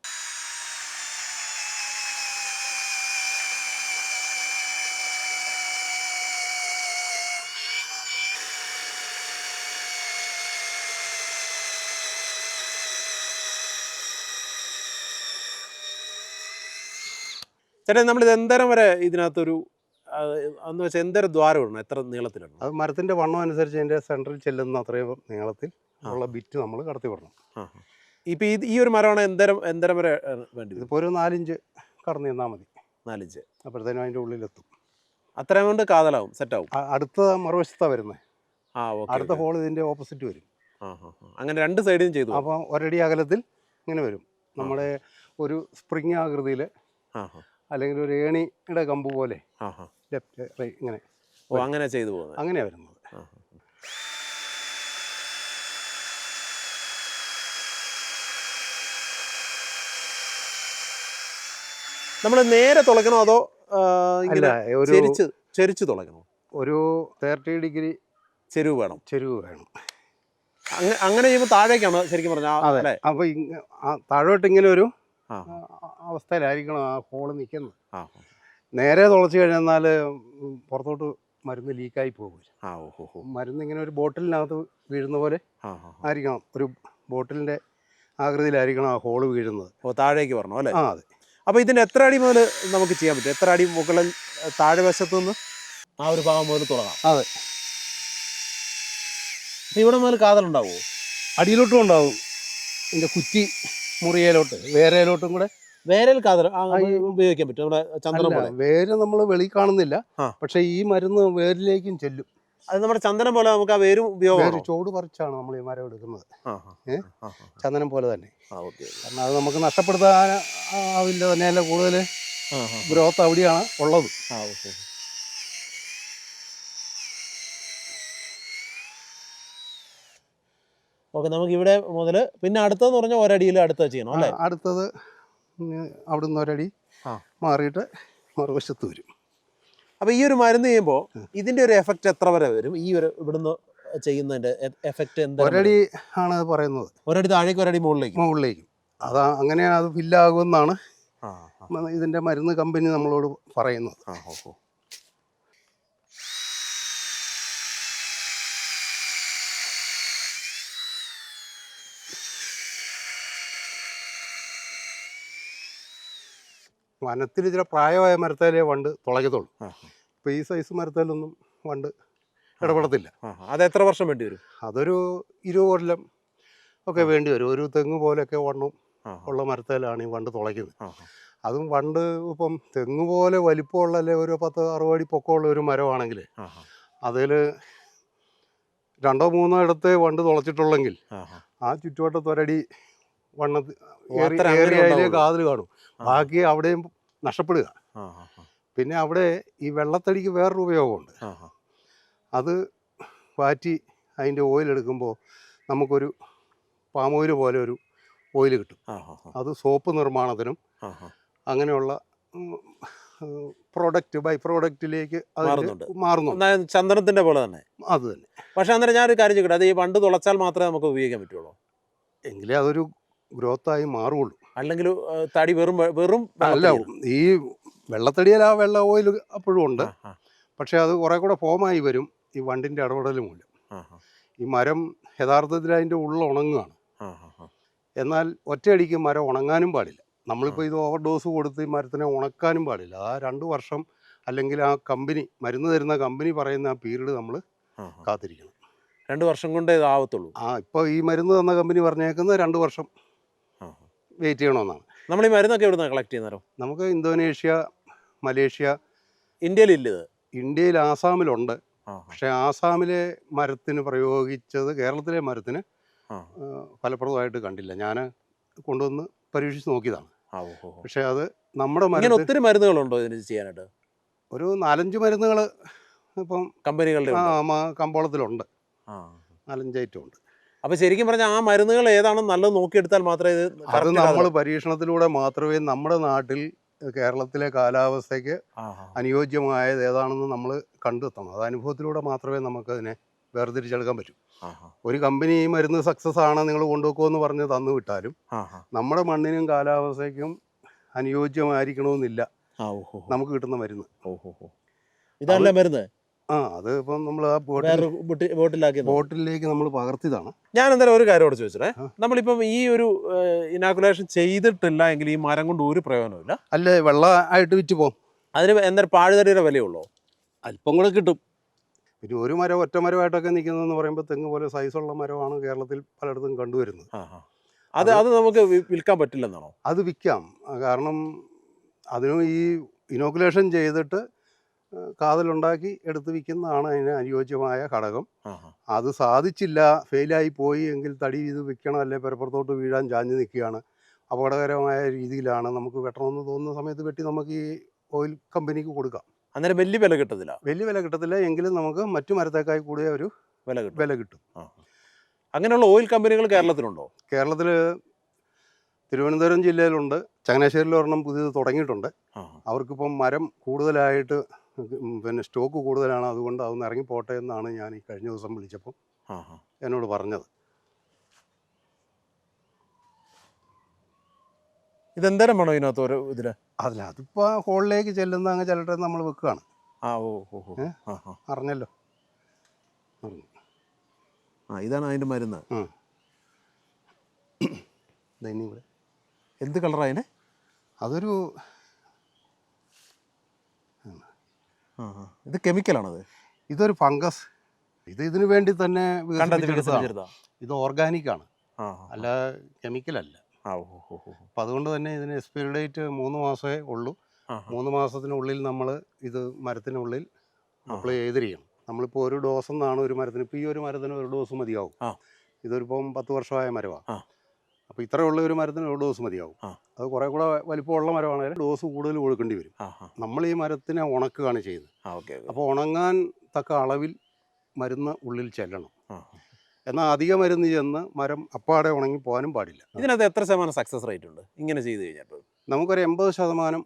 S1: ചേട്ടാ നമ്മളിത് എന്തരം വരെ ഇതിനകത്തൊരു എന്ന് വെച്ചാൽ എന്തരം ദ്വാരം ഇടണം? എത്ര നീളത്തിലിടണം
S2: അത് മരത്തിന്റെ വണ്ണം അനുസരിച്ച് അതിന്റെ സെന്ററിൽ ചെല്ലുന്ന അത്രയും നീളത്തിൽ ഉള്ള ബിറ്റ് നമ്മൾ കടത്തി വിടണം.
S1: ഇപ്പം ഇത് ഈ ഒരു മരമാണ് എന്തരം എന്തരം വരെ വേണ്ടി വരും?
S2: ഇതിപ്പോൾ ഒരു നാലിഞ്ച് കടന്നു നിന്നാൽ മതി.
S1: നാലിഞ്ച്.
S2: അപ്പോഴത്തേനും അതിന്റെ ഉള്ളിലെത്തും.
S1: അത്രയും കൊണ്ട് കാതലാവും സെറ്റാവും?
S2: അടുത്ത മറുവശത്താണ് വരുന്നത്
S1: ആ ഓക്കെ
S2: അടുത്ത ഹോൾ ഇതിന്റെ ഓപ്പോസിറ്റ് വരും.
S1: അങ്ങനെ രണ്ട് സൈഡിലും ചെയ്തു.
S2: അപ്പോൾ ഒരടി അകലത്തിൽ ഇങ്ങനെ വരും. നമ്മുടെ ഒരു സ്പ്രിങ് ആകൃതിയിൽ അല്ലെങ്കിൽ ഒരു ഏണിയുടെ കമ്പ് പോലെ ലെഫ്റ്റ് റൈറ്റ് ഇങ്ങനെ
S1: ഓ അങ്ങനെ ചെയ്തു പോകുന്നത്.
S2: അങ്ങനെ വരുന്നത്.
S1: നമ്മൾ നേരെ തുളക്കണോ അതോ ചെരിച്ച് ചെരിച്ച് തുളയ്ക്കണം
S2: ഒരു തേർട്ടി ഡിഗ്രി
S1: ചെരുവ് വേണം.
S2: ചെരുവ് വേണം.
S1: അങ്ങനെ ചെയ്യുമ്പോൾ താഴേക്കാണ് ശരിക്കും പറഞ്ഞാൽ
S2: അതെ. അപ്പോൾ താഴോട്ട് ഇങ്ങനെ ഒരു അവസ്ഥയിലായിരിക്കണം ആ ഹോൾ നിൽക്കുന്നത്. നേരെ തുളച്ച് കഴിഞ്ഞാൽ പുറത്തോട്ട് മരുന്ന് ലീക്കായി പോകും. മരുന്ന് ഇങ്ങനെ ഒരു ബോട്ടിലിനകത്ത് വീഴുന്ന പോലെ. ആയിരിക്കണം. ഒരു ബോട്ടിലിന്റെ ആകൃതിയിലായിരിക്കണം ആ ഹോൾ വീഴുന്നത്.
S1: ഓ താഴേക്ക് പറഞ്ഞു അല്ലേ?
S2: ആ അതെ.
S1: അപ്പോൾ ഇതിന്റെ എത്ര അടി മുതൽ നമുക്ക് ചെയ്യാൻ പറ്റും? എത്ര അടി മുകളിൽ താഴെ വശത്തു നിന്ന്? ആ ഒരു ഭാഗം മുതൽ തുടങ്ങാം.
S2: അതെ.
S1: ഇവിടെ മുതൽ കാതലുണ്ടാവുമോ
S2: അടിയിലോട്ടും ഉണ്ടാവും. ഇതിന്റെ കുറ്റി മുറിയയിലോട്ട് വേരയിലോട്ടും കൂടെ?
S1: വേരൽ കാതൽ ഉപയോഗിക്കാൻ പറ്റും നമ്മുടെ ചന്ദനം പോലെ.
S2: വേര് നമ്മൾ വെളി കാണുന്നില്ല. പക്ഷെ ഈ മരുന്ന് വേരിലേക്കും ചെല്ലും.
S1: അത് നമ്മുടെ ചന്ദനം പോലെ നമുക്ക് ആ വേരും ഉപയോഗം
S2: ചോട് പറിച്ചാണ് നമ്മൾ ഈ മരം എടുക്കുന്നത്. ചന്ദനം പോലെ തന്നെ. കാരണം അത് നമുക്ക് നഷ്ടപ്പെടുത്താൻ ആവില്ല തന്നെയല്ല കൂടുതൽ ഗ്രോത്ത് അവിടെയാണ് ഉള്ളത്.
S1: ആ ഓക്കെ. ഓക്കെ നമുക്ക് ഇവിടെ മുതൽ പിന്നെ അടുത്തെന്ന് പറഞ്ഞാൽ ഒരടിയിൽ അടുത്ത ചെയ്യണം അല്ലേ?
S2: അടുത്തത് അവിടുന്ന് ഒരടി മാറിയിട്ട് മറുവശത്ത് വരും.
S1: അപ്പോൾ ഈ ഒരു മരുന്ന് ചെയ്യുമ്പോൾ ഇതിന്റെ ഒരു എഫക്റ്റ് എത്ര വരെ വരും? ഈ ഒരു ഇവിടുന്ന് ചെയ്യുന്നതിന്റെ എഫക്റ്റ് എന്താ
S2: ഒരടി ആണ് പറയുന്നത്.
S1: ഒരടി താഴേക്ക് ഒരടി മുകളിലേക്ക്.
S2: മുകളിലേക്ക്. അതാ അങ്ങനെയാണ് അത് ഫില്ലാകുമെന്നാണ് ഇതിന്റെ മരുന്ന് കമ്പനി നമ്മളോട് പറയുന്നത്. വനത്തിൽ ഇച്ചിരി പ്രായമായ മരത്തേലേ വണ്ട് തുളയ്ക്കത്തുള്ളൂ. ഇപ്പോൾ ഈ സൈസ് മരത്തേലൊന്നും വണ്ട് ഇടപെടത്തില്ല.
S1: അത് എത്ര വർഷം വേണ്ടി വരും?
S2: അതൊരു ഇരുപത് കൊല്ലം ഒക്കെ വേണ്ടി വരും. ഒരു തെങ്ങ് പോലെയൊക്കെ വണ്ണും ഉള്ള മരത്തേലാണ് ഈ വണ്ട് തുളയ്ക്കുന്നത്. അതും വണ്ട് ഇപ്പം തെങ്ങ് പോലെ വലിപ്പമുള്ള അല്ലെ ഒരു പത്ത് അറുപത് അടി പൊക്കമുള്ള ഒരു മരമാണെങ്കിൽ അതിൽ രണ്ടോ മൂന്നോ ഇടത്ത് വണ്ട് തുളച്ചിട്ടുള്ളെങ്കിൽ
S1: ആ
S2: ചുറ്റുവട്ടത്തൊരടി വണ്ണത്തിൽ വണ്ണ. കാതിൽ കാണും. ബാക്കി അവിടെയും നഷ്ടപ്പെടുക. പിന്നെ അവിടെ ഈ വെള്ളത്തടിക്ക് വേറൊരു ഉപയോഗമുണ്ട്. അത് വാറ്റി അതിന്റെ ഓയിൽ എടുക്കുമ്പോൾ നമുക്കൊരു പാം ഓയിൽ പോലെ ഒരു ഓയിൽ കിട്ടും. അത് സോപ്പ് നിർമ്മാണത്തിനും അങ്ങനെയുള്ള പ്രോഡക്റ്റ് ബൈ പ്രോഡക്റ്റിലേക്ക്
S1: മാറുന്നുണ്ട്.
S2: മാറുന്നു
S1: ചന്ദനത്തിന്റെ പോലെ തന്നെ.
S2: അത് തന്നെ.
S1: പക്ഷെ അന്നേരം ഞാനൊരു കാര്യം ചോദിക്കട്ടെ? അത് ഈ പണ്ട് തുളച്ചാൽ മാത്രമേ നമുക്ക് ഉപയോഗിക്കാൻ പറ്റുള്ളൂ?
S2: എങ്കിലേ അതൊരു ഗ്രോത്തായി മാറുള്ളൂ
S1: അല്ലെങ്കിൽ തടി വെറും വെറും
S2: അല്ല ഈ വെള്ളത്തടിയിൽ ആ വെള്ള ഓയിൽ അപ്പോഴും ഉണ്ട്. പക്ഷേ അത് കുറേ കൂടെ ഫോമായി വരും ഈ വണ്ടിന്റെ ഇടപെടൽ മൂലം. ഈ മരം യഥാർത്ഥത്തിൽ അതിന്റെ ഉള്ളിൽ ഉണങ്ങുകയാണ്. എന്നാൽ ഒറ്റയടിക്ക് മരം ഉണങ്ങാനും പാടില്ല. നമ്മളിപ്പോൾ ഇത് ഓവർ ഡോസ് കൊടുത്ത് ഈ മരത്തിനെ ഉണക്കാനും പാടില്ല. ആ രണ്ട് വർഷം അല്ലെങ്കിൽ ആ കമ്പനി മരുന്ന് തരുന്ന കമ്പനി പറയുന്ന ആ പീരീഡ് നമ്മൾ. കാത്തിരിക്കണം.
S1: രണ്ട് വർഷം കൊണ്ടേ ഇതാവത്തുള്ളൂ
S2: ആ ഇപ്പോൾ ഈ മരുന്ന് തന്ന കമ്പനി പറഞ്ഞേക്കുന്നത് രണ്ട് വർഷം. വെയിറ്റ് ചെയ്യണമെന്നാണ്.
S1: നമ്മൾ ഈ മരുന്നൊക്കെ എവിടെ നിന്ന് കളക്ട് ചെയ്യുന്നോ
S2: നമുക്ക് ഇന്തോനേഷ്യ മലേഷ്യ
S1: ഇന്ത്യയിലില്ല ഇത്?
S2: ഇന്ത്യയിൽ ആസാമിലുണ്ട്. പക്ഷേ ആസാമിലെ മരത്തിന് പ്രയോഗിച്ചത് കേരളത്തിലെ മരത്തിന് ഫലപ്രദമായിട്ട് കണ്ടില്ല. ഞാൻ കൊണ്ടുവന്ന് പരീക്ഷിച്ച് നോക്കിയതാണ്. പക്ഷേ അത് നമ്മുടെ മരുന്ന്
S1: ഒത്തിരി മരുന്നുകളുണ്ടോ ഇതിന് ചെയ്യാനായിട്ട്?
S2: ഒരു നാലഞ്ച് മരുന്നുകൾ ഇപ്പം
S1: കമ്പനികളുടെ
S2: കമ്പോളത്തിലുണ്ട്.
S1: നാലഞ്ചായിട്ടുണ്ട്
S2: നാലഞ്ച് ഐറ്റം ഉണ്ട്.
S1: അപ്പൊ ശരിക്കും പറഞ്ഞാൽ ആ മരുന്നുകൾ ഏതാണ് നല്ലത് നോക്കിയെടുത്താൽ മാത്രമേ ഇത്
S2: അത് നമ്മൾ പരീക്ഷണത്തിലൂടെ മാത്രമേ നമ്മുടെ നാട്ടിൽ കേരളത്തിലെ കാലാവസ്ഥയ്ക്ക്. അനുയോജ്യമായത് ഏതാണെന്ന് നമ്മൾ കണ്ടെത്തണം അത് അനുഭവത്തിലൂടെ മാത്രമേ നമുക്കതിനെ വേർതിരിച്ചെടുക്കാൻ പറ്റൂ. ഒരു കമ്പനി ഈ മരുന്ന് സക്സസ് ആണ് നിങ്ങൾ കൊണ്ടുപോക്കുമെന്ന് പറഞ്ഞ് തന്നു വിട്ടാലും. നമ്മുടെ മണ്ണിനും കാലാവസ്ഥയ്ക്കും അനുയോജ്യമായിരിക്കണമെന്നില്ല. നമുക്ക് കിട്ടുന്ന മരുന്ന്
S1: ഓഹോ ഇതാണ് ഓ. മരുന്ന്
S2: ആ അത് ഇപ്പം നമ്മൾ ആ ബോട്ടിൽ
S1: ബോട്ടി- ബോട്ടിലാക്കി
S2: ബോട്ടിലേക്ക് നമ്മൾ പകർത്തിയതാണ്.
S1: ഞാൻ എന്തായാലും ഒരു കാര്യം കൂടെ ചോദിച്ചേ
S2: ആ.
S1: നമ്മളിപ്പം ഈ ഒരു ഇനാക്കുലേഷൻ ചെയ്തിട്ടില്ല എങ്കിൽ ഈ മരം കൊണ്ട് ഒരു പ്രയോജനമില്ല
S2: അല്ലേ വെള്ള ആയിട്ട് വിറ്റ് പോകും
S1: അതിന് എന്തായാലും പാഴുതടിയുടെ വിലയുള്ളൂ.
S2: അല്പം കൂടെ കിട്ടും. പിന്നെ ഒരു മരം ഒറ്റ മരമായിട്ടൊക്കെ നിൽക്കുന്നതെന്ന് പറയുമ്പോൾ തെങ്ങ് പോലെ സൈസുള്ള മരമാണ് കേരളത്തിൽ പലയിടത്തും കണ്ടുവരുന്നത്.
S1: അത് അത് നമുക്ക് വി- വിൽക്കാൻ പറ്റില്ലെന്നാണോ?
S2: അത് വിൽക്കാം. ആ, കാരണം അതിനും ഈ ഇനോക്കുലേഷൻ ചെയ്തിട്ട് കാതലുണ്ടാക്കി എടുത്ത് വിൽക്കുന്നതാണ് അതിന് അനുയോജ്യമായ ഘടകം. അത് സാധിച്ചില്ല ഫെയിലായി പോയി എങ്കിൽ തടി ഇത് വിൽക്കണം അല്ലെ പരപ്പുറത്തോട്ട് വീഴാൻ ചാഞ്ഞ് നിൽക്കുകയാണ്. അപകടകരമായ രീതിയിലാണ്. നമുക്ക് വെട്ടണമെന്ന് തോന്നുന്ന സമയത്ത് വെട്ടി നമുക്ക് ഈ ഓയിൽ കമ്പനിക്ക് കൊടുക്കാം.
S1: അന്നേരം വലിയ വില കിട്ടത്തില്ല?
S2: വലിയ വില കിട്ടത്തില്ല. എങ്കിലും നമുക്ക് മറ്റു മരത്തേക്കായി കൂടിയ ഒരു
S1: വില കിട്ടും.
S2: വില കിട്ടും.
S1: അങ്ങനെയുള്ള ഓയിൽ കമ്പനികൾ കേരളത്തിലുണ്ടോ?
S2: കേരളത്തിൽ തിരുവനന്തപുരം ജില്ലയിലുണ്ട്. ചങ്ങനാശ്ശേരിയിൽ ഒരെണ്ണം പുതിയത് തുടങ്ങിയിട്ടുണ്ട്. അവർക്കിപ്പം മരം കൂടുതലായിട്ട് പിന്നെ സ്റ്റോക്ക് കൂടുതലാണ് അതുകൊണ്ട് അതൊന്ന് ഇറങ്ങിപ്പോട്ടെ എന്നാണ് ഞാൻ ഈ കഴിഞ്ഞ ദിവസം വിളിച്ചപ്പോൾ എന്നോട് പറഞ്ഞത്.
S1: ഇതെന്തേരം വേണോ ഇതിനകത്ത് ഓരോ ഇതിൽ?
S2: അതില്ല അതിപ്പോൾ ഹോളിലേക്ക് ചെല്ലുന്ന അങ്ങ് ചിലട്ടെ നമ്മൾ വെക്കുകയാണ്.
S1: ആ ഓ ഓ
S2: അറിഞ്ഞല്ലോ. അറിഞ്ഞു.
S1: ആ ഇതാണ് അതിന്റെ മരുന്ന്.
S2: ഇവിടെ.
S1: എന്ത് കളറാ അതിന്?
S2: അതൊരു
S1: ആ ആ ഇത് കെമിക്കലാണത്
S2: ഇതൊരു ഫംഗസ്. ഇത് ഇതിനു വേണ്ടി തന്നെ. ഇത് ഓർഗാനിക് ആണ്.
S1: അല്ല കെമിക്കൽ
S2: അല്ല. കെമിക്കലല്ല അപ്പം അതുകൊണ്ട് തന്നെ ഇതിന് എക്സ്പയറി ഡേറ്റ് മൂന്ന് മാസമേ ഉള്ളൂ. മൂന്ന് മാസത്തിനുള്ളിൽ നമ്മൾ ഇത് മരത്തിനുള്ളിൽ. അപ്ലൈ ചെയ്തിരിക്കണം. നമ്മളിപ്പോൾ ഒരു ഡോസ് എന്നാണ് ഒരു മരത്തിന്. ഇപ്പോൾ ഈ ഒരു മരത്തിന് ഒരു ഡോസ് മതിയാവും.
S1: ആ.
S2: ഇതൊരിപ്പം പത്ത് വർഷമായ മരമാണ്. അപ്പോൾ ഇത്രയുള്ള ഒരു മരത്തിന് ഒരു ഡോസ് മതിയാവും. അത് കുറേ കൂടെ വലിപ്പമുള്ള മരമാണെങ്കിൽ ഡോസ് കൂടുതൽ കൊടുക്കേണ്ടി വരും. നമ്മൾ ഈ മരത്തിനെ ഉണക്കുകയാണ് ചെയ്യുന്നത്. അപ്പോൾ ഉണങ്ങാൻ തക്ക അളവിൽ മരുന്ന് ഉള്ളിൽ ചെല്ലണം. എന്നാൽ അധിക മരുന്ന് ചെന്ന് മരം അപ്പാടെ ഉണങ്ങി പോകാനും പാടില്ല.
S1: ഇതിനകത്ത് എത്ര ശതമാനം സക്സസ് റേറ്റ് ഉണ്ട്? ഇങ്ങനെ ചെയ്ത് കഴിഞ്ഞപ്പോൾ
S2: നമുക്കൊരു എൺപത് ശതമാനം